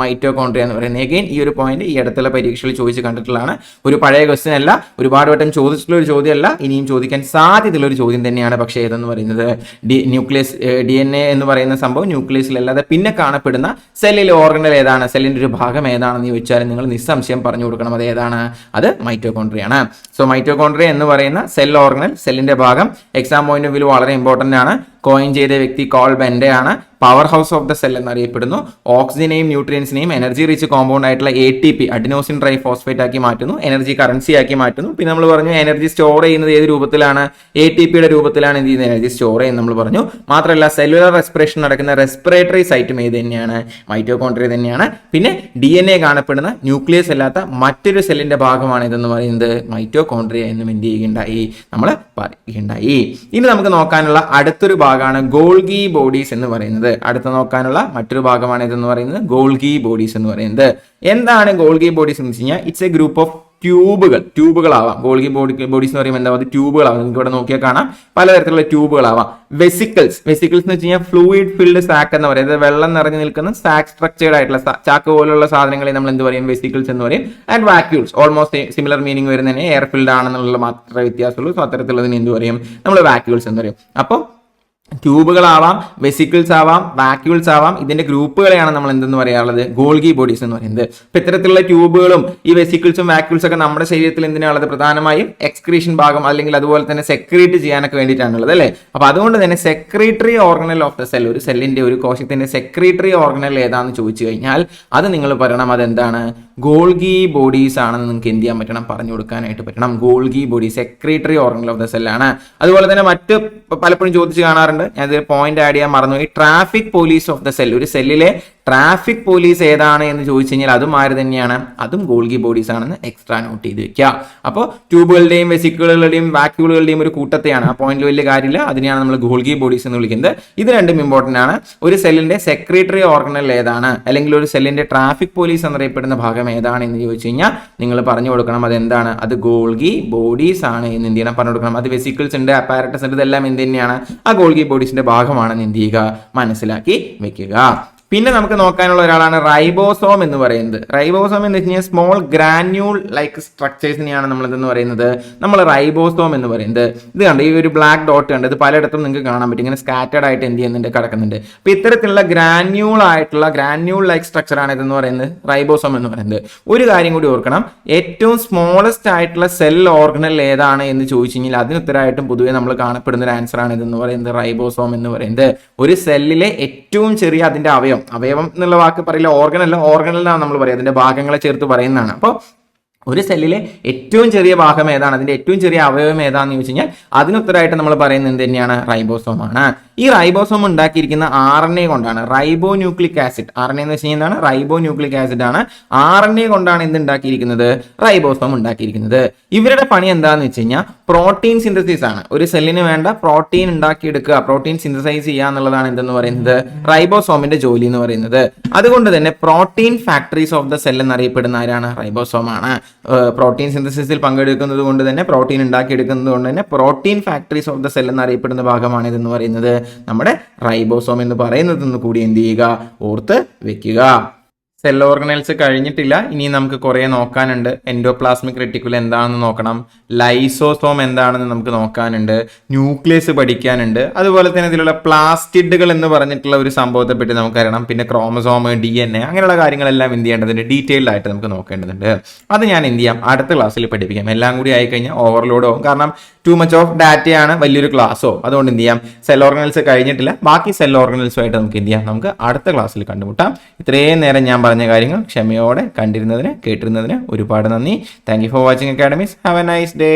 മൈറ്റോകോൺട്രിയ എന്ന് പറയുന്നത്. എഗെയിൻ ഈ ഒരു പോയിന്റ് ഈ അടുത്തുള്ള പരീക്ഷയിൽ ചോദിച്ച് കണ്ടിട്ടുള്ളതാണ്. ഒരു പഴയ ക്വസ്റ്റ്യൻ അല്ല ഒരുപാട് വട്ടം ചോദിച്ചിട്ടുള്ള ഒരു ചോദ്യമല്ല ഇനിയും ചോദിക്കാൻ സാധ്യതയുള്ള ഒരു ചോദ്യം തന്നെയാണ് പക്ഷേ ഏതെന്ന് പറയുന്നത്. The nucleus D N A എന്ന് പറയുന്ന സംഭവം ന്യൂക്ലിയസിലല്ലാതെ പിന്നെ കാണപ്പെടുന്ന സെല്ലിലെ ഓർഗനൽ ഏതാണ് സെല്ലിന്റെ ഒരു ഭാഗം ഏതാണെന്ന് ചോദിച്ചാൽ നിങ്ങൾ നിസ്സംശയം പറഞ്ഞു കൊടുക്കണം അത് ഏതാണ്? അത് സോ മൈറ്റോകോൺട്രി എന്ന് പറയുന്ന സെൽ ഓർഗനൽ സെല്ലിന്റെ ഭാഗം എക്സാം പോയിന്റ് ഓഫ് വ്യൂ വളരെ ഇമ്പോർട്ടന്റ് ആണ്. കോയിൻ ചെയ്ത വ്യക്തി കോൾ ബെൻഡെ ആണ്. Powerhouse of the cell എന്നറിയപ്പെടുന്നു. ഓക്സിജനെയും ന്യൂട്രിയൻസിനെയും എനർജി റിച്ച് കോമ്പൗണ്ട് ആയിട്ടുള്ള A T P adenosine triphosphate ആക്കി മാറ്റുന്നു. എനർജി കറൻസി ആക്കി മാറ്റുന്നു. പിന്നെ നമ്മൾ പറഞ്ഞു എനർജി സ്റ്റോർ ചെയ്യുന്നത് ഏത് രൂപത്തിലാണ്? എ ടി പിയുടെ രൂപത്തിലാണ് എന്ത് ചെയ്യുന്നത്? എനർജി സ്റ്റോർ ചെയ്യുന്നത് നമ്മൾ പറഞ്ഞു. മാത്രമല്ല സെല്ലുലർ റെസ്പിറേഷൻ നടക്കുന്ന റെസ്പിറേറ്ററി സൈറ്റും ഏത് തന്നെയാണ്. മൈറ്റോകോൺട്രിയ തന്നെയാണ്. പിന്നെ ഡി എൻ എ കാണപ്പെടുന്ന ന്യൂക്ലിയസ് അല്ലാത്ത മറ്റൊരു സെല്ലിന്റെ ഭാഗമാണ് ഇതെന്ന് പറയുന്നത്. മൈറ്റോകോൺട്രിയ എന്നും എന്ത് ചെയ്യുകയുണ്ടായി? നമ്മൾ പറയുകയുണ്ടായി. ഇനി നമുക്ക് നോക്കാനുള്ള അടുത്തൊരു ഭാഗമാണ് ഗോൾഗി ബോഡീസ് എന്ന് പറയുന്നത്. അടുത്ത നോക്കാനുള്ള മറ്റൊരു ഭാഗമാണ് ഇതെന്ന് പറയുന്നത് ഗോൾഗി ബോഡീസ് എന്ന് പറയുന്നത്. എന്താണ് ഗോൾഗി ബോഡീസ് എന്ന് വെച്ച് കഴിഞ്ഞാൽ ഇറ്റ്സ് എ ഗ്രൂപ്പ് ഓഫ് ട്യൂബുകൾ ട്യൂബുകളാവാം ഗോൾഗി ബോഡി ബോഡീസ് എന്ന് പറയുമ്പോൾ എന്താ പറയുക? ട്യൂബുകളാവാം നിങ്ങൾക്ക് ഇവിടെ നോക്കിയാൽ കാണാം. പലതരത്തിലുള്ള ട്യൂബുകളാവാം വെസിക്കിൾസ് വെസിക്കിൾസ് എന്ന് വെച്ച് കഴിഞ്ഞാൽ ഫ്ലൂയിഡ് ഫിൽഡ് സാക്ക് എന്ന് പറയുന്നത് വെള്ളം നിറഞ്ഞു നിൽക്കുന്ന സാക്ക് സ്ട്രക്ചേർഡ് ആയിട്ടുള്ള ചാക്ക് പോലുള്ള സാധനങ്ങളെ നമ്മൾ എന്ത് പറയും? വെസിക്കിൾസ് എന്ന് പറയും. And vacuoles almost similar meaning വരുന്നതിന് എയർ ഫിൽഡ് ആണെന്നുള്ള മാത്രമേ വ്യത്യാസമുള്ളൂ. സോ അത്തരത്തിലുള്ളതിന് എന്ത് പറയും? നമ്മൾ വാക്യൂൾസ് എന്ന് പറയും. അപ്പോൾ ട്യൂബുകളാവാം വെസിക്കിൾസ് ആവാം വാക്യൂൾസ് ആവാം ഇതിന്റെ ഗ്രൂപ്പുകളെയാണ് നമ്മൾ എന്തെന്ന് പറയാറുള്ളത്? ഗോൾഗി ബോഡീസ് എന്ന് പറയുന്നത്. അപ്പൊ ഇത്തരത്തിലുള്ള ട്യൂബുകളും ഈ വെസിക്കിൾസും വാക്യൂൾസും ഒക്കെ നമ്മുടെ ശരീരത്തിൽ എന്തിനാണുള്ളത്? പ്രധാനമായും എക്സ്ക്രീഷൻ ഭാഗം അല്ലെങ്കിൽ അതുപോലെ തന്നെ സെക്രീറ്റ് ചെയ്യാനൊക്കെ വേണ്ടിയിട്ടാണുള്ളത് അല്ലേ? അപ്പൊ അതുകൊണ്ട് തന്നെ secretory organelle of the cell ഒരു സെല്ലിന്റെ ഒരു കോശത്തിന്റെ സെക്രട്ടറി ഓർഗനൽ ഏതാണെന്ന് ചോദിച്ചു കഴിഞ്ഞാൽ അത് നിങ്ങൾ പറയണം അതെന്താണ്? ഗോൾഗി ബോഡീസ് ആണെന്ന് നിങ്ങൾക്ക് എന്ത് ചെയ്യാൻ പറ്റണം? പറഞ്ഞു കൊടുക്കാനായിട്ട് പറ്റണം. Golgi body secretory organ of the സെല്ലാണ് അതുപോലെ തന്നെ മറ്റ് പലപ്പോഴും ചോദിച്ചു കാണാറുണ്ട്. ഞാൻ പോയിന്റ് ആഡ് ചെയ്യാൻ മറന്നു മറന്നുപോയി. Traffic police of the cell ഒരു സെല്ലിലെ ട്രാഫിക് പോലീസ് ഏതാണ് എന്ന് ചോദിച്ചു കഴിഞ്ഞാൽ അതും ആര് തന്നെയാണ്? അതും ഗോൾഗി ബോഡീസ് ആണെന്ന് എക്സ്ട്രാ നോട്ട് ചെയ്ത് വെക്കുക. അപ്പോൾ ട്യൂബുകളുടെയും വെസിക്കിളുകളുടെയും വാക്യൂളുകളുടെയും ഒരു കൂട്ടത്തെയാണ്. ആ പോയിന്റിൽ വലിയ കാര്യമില്ല. അതിനെയാണ് നമ്മൾ ഗോൾഗി ബോഡീസ് എന്ന് വിളിക്കുന്നത്. ഇത് രണ്ടും ഇമ്പോർട്ടന്റ് ആണ്. ഒരു സെല്ലിന്റെ സെക്രട്ടറി ഓർഗനൽ ഏതാണ്? അല്ലെങ്കിൽ ഒരു സെല്ലിന്റെ ട്രാഫിക് പോലീസ് എന്നറിയപ്പെടുന്ന ഭാഗം ഏതാണ് എന്ന് ചോദിച്ചു കഴിഞ്ഞാൽ നിങ്ങൾ പറഞ്ഞു കൊടുക്കണം അത് എന്താണ് അത് ഗോൾഗി ബോഡീസ് ആണ് എന്ന് എന്ത് ചെയ്യണം? പറഞ്ഞു കൊടുക്കണം. അത് വെസിക്കിൾസ് ഉണ്ട് അപ്പാരറ്റസ് ഉണ്ട് ഇതെല്ലാം എന്ത് തന്നെയാണ്? ആ ഗോൾഗി ബോഡീസിന്റെ ഭാഗമാണെന്ന് എന്ത് ചെയ്യുക? മനസ്സിലാക്കി വെക്കുക. പിന്നെ നമുക്ക് നോക്കാനുള്ള ഒരാളാണ് റൈബോസോം എന്ന് പറയുന്നത്. റൈബോസോം എന്ന് വെച്ച് സ്മോൾ ഗ്രാന്യൂൾ ലൈക്ക് സ്ട്രക്ചേഴ്സിനെയാണ് നമ്മൾ ഇതെന്ന് പറയുന്നത്. നമ്മൾ റൈബോസോം എന്ന് പറയുന്നത്. ഇത് കണ്ട്? ഈ ഒരു ബ്ലാക്ക് ഡോട്ട് കണ്ട്? ഇത് പലയിടത്തും നിങ്ങൾക്ക് കാണാൻ പറ്റും. ഇങ്ങനെ സ്കാറ്റേഡ് ആയിട്ട് എന്ത് ചെയ്യുന്നുണ്ട്? കിടക്കുന്നുണ്ട്. അപ്പൊ ഇത്തരത്തിലുള്ള ഗ്രാന്യൂൾ ആയിട്ടുള്ള ഗ്രാന്യൂൾ ലൈക്ക് സ്ട്രക്ചർ ആണ് ഇതെന്ന് പറയുന്നത്. റൈബോസോം എന്ന് പറയുന്നത്. ഒരു കാര്യം കൂടി ഓർക്കണം. ഏറ്റവും സ്മോളസ്റ്റ് ആയിട്ടുള്ള സെൽ ഓർഗനൽ ഏതാണ് എന്ന് ചോദിച്ചു കഴിഞ്ഞാൽ അതിന് പൊതുവേ നമ്മൾ കാണപ്പെടുന്ന ഒരു ആൻസർ ആണ് ഇതെന്ന് പറയുന്നത്. റൈബോസോം എന്ന് പറയുന്നത്. ഒരു സെല്ലിലെ ഏറ്റവും ചെറിയ അതിന്റെ അവയവം അവയവം എന്നുള്ള വാക്ക് പറയില്ല ഓർഗൻ അല്ല. എന്നാണ് നമ്മൾ പറയുക. അതിന്റെ ഭാഗങ്ങളെ ചേർത്ത് പറയുന്നതാണ്. അപ്പോൾ ഒരു സെല്ലിലെ ഏറ്റവും ചെറിയ ഭാഗം ഏതാണ്? അതിന്റെ ഏറ്റവും ചെറിയ അവയവം ഏതാണെന്ന് ചോദിച്ചു കഴിഞ്ഞാൽ അതിനുത്തരമായിട്ട് നമ്മൾ പറയുന്നത് എന്ത് തന്നെയാണ്? റൈബോസോം ആണ്. ഈ റൈബോസോം ഉണ്ടാക്കിയിരിക്കുന്ന ആർ എൻ എ കൊണ്ടാണ്. Ribonucleic acid R N എന്ന് വെച്ച് കഴിഞ്ഞാൽ എന്താണ്? റൈബോ ന്യൂക്ലിക് ആസിഡ് ആണ്. ആർ എൻ എ കൊണ്ടാണ് എന്ത് ഉണ്ടാക്കിയിരിക്കുന്നത്? റൈബോസോം ഉണ്ടാക്കിയിരിക്കുന്നത്. ഇവരുടെ പണി എന്താന്ന് വെച്ച് കഴിഞ്ഞാൽ പ്രോട്ടീൻ സിന്തസിസ് ആണ്. ഒരു സെല്ലിന് വേണ്ട പ്രോട്ടീൻ ഉണ്ടാക്കിയെടുക്കുക. പ്രോട്ടീൻ സിന്തസൈസ് ചെയ്യുക എന്നുള്ളതാണ് എന്തെന്ന് പറയുന്നത്? റൈബോസോമിന്റെ ജോലി എന്ന് പറയുന്നത്. അതുകൊണ്ട് തന്നെ protein factories of the cell എന്നറിയപ്പെടുന്ന ആരാണ്? റൈബോസോം ആണ്. പ്രോട്ടീൻ സിന്തസിസിൽ പങ്കെടുക്കുന്നത് കൊണ്ട് തന്നെ പ്രോട്ടീൻ ഉണ്ടാക്കിയെടുക്കുന്നത് കൊണ്ട് തന്നെ protein factories of the cell എന്നറിയപ്പെടുന്ന ഭാഗമാണ് ഇതെന്ന് പറയുന്നത്. നമ്മുടെ റൈബോസോം എന്ന് പറയുന്നതെന്ന് കൂടി എന്ത് ചെയ്യുക? ഓർത്ത് വെക്കുക. സെൽ ഓർഗനൈൽസ് കഴിഞ്ഞിട്ടില്ല. ഇനി നമുക്ക് കുറേ നോക്കാനുണ്ട്. എൻഡോപ്ലാസ്മിക് റെറ്റിക്കുല എന്താണെന്ന് നോക്കണം. ലൈസോസോം എന്താണെന്ന് നമുക്ക് നോക്കാനുണ്ട്. ന്യൂക്ലിയസ് പഠിക്കാനുണ്ട്. അതുപോലെ തന്നെ ഇതിലുള്ള പ്ലാസ്റ്റിഡുകൾ എന്ന് പറഞ്ഞിട്ടുള്ള ഒരു സംഭവത്തെ പറ്റി നമുക്കറിയണം പിന്നെ ക്രോമസോം ഡി എൻ എ അങ്ങനെയുള്ള കാര്യങ്ങളെല്ലാം എന്ത് ചെയ്യേണ്ടതുണ്ട്? ഡീറ്റെയിൽഡ് ആയിട്ട് നമുക്ക് നോക്കേണ്ടതുണ്ട്. അത് ഞാൻ എന്ത് ചെയ്യാം? അടുത്ത ക്ലാസ്സിൽ പഠിപ്പിക്കാം. എല്ലാം കൂടി ആയി കഴിഞ്ഞാൽ ഓവർലോഡ് ആവും. കാരണം ടു മച്ച് ഓഫ് ഡാറ്റയാണ് വലിയൊരു ക്ലാസ്സോ അതുകൊണ്ട് എന്ത് ചെയ്യാം? സെൽ ഓർഗനൈൽസ് കഴിഞ്ഞിട്ടില്ല. ബാക്കി സെൽ ഓർഗനൈൽസുമായിട്ട് നമുക്ക് എന്ത് ചെയ്യാം? നമുക്ക് അടുത്ത ക്ലാസ്സിൽ കണ്ടുമുട്ടാം. ഇത്രയും നേരം ഞാൻ പറഞ്ഞ കാര്യങ്ങൾ ക്ഷമയോടെ കണ്ടിരുന്നതിന് കേട്ടിരുന്നതിന് ഒരുപാട് നന്ദി. Thank you for watching academies have a nice day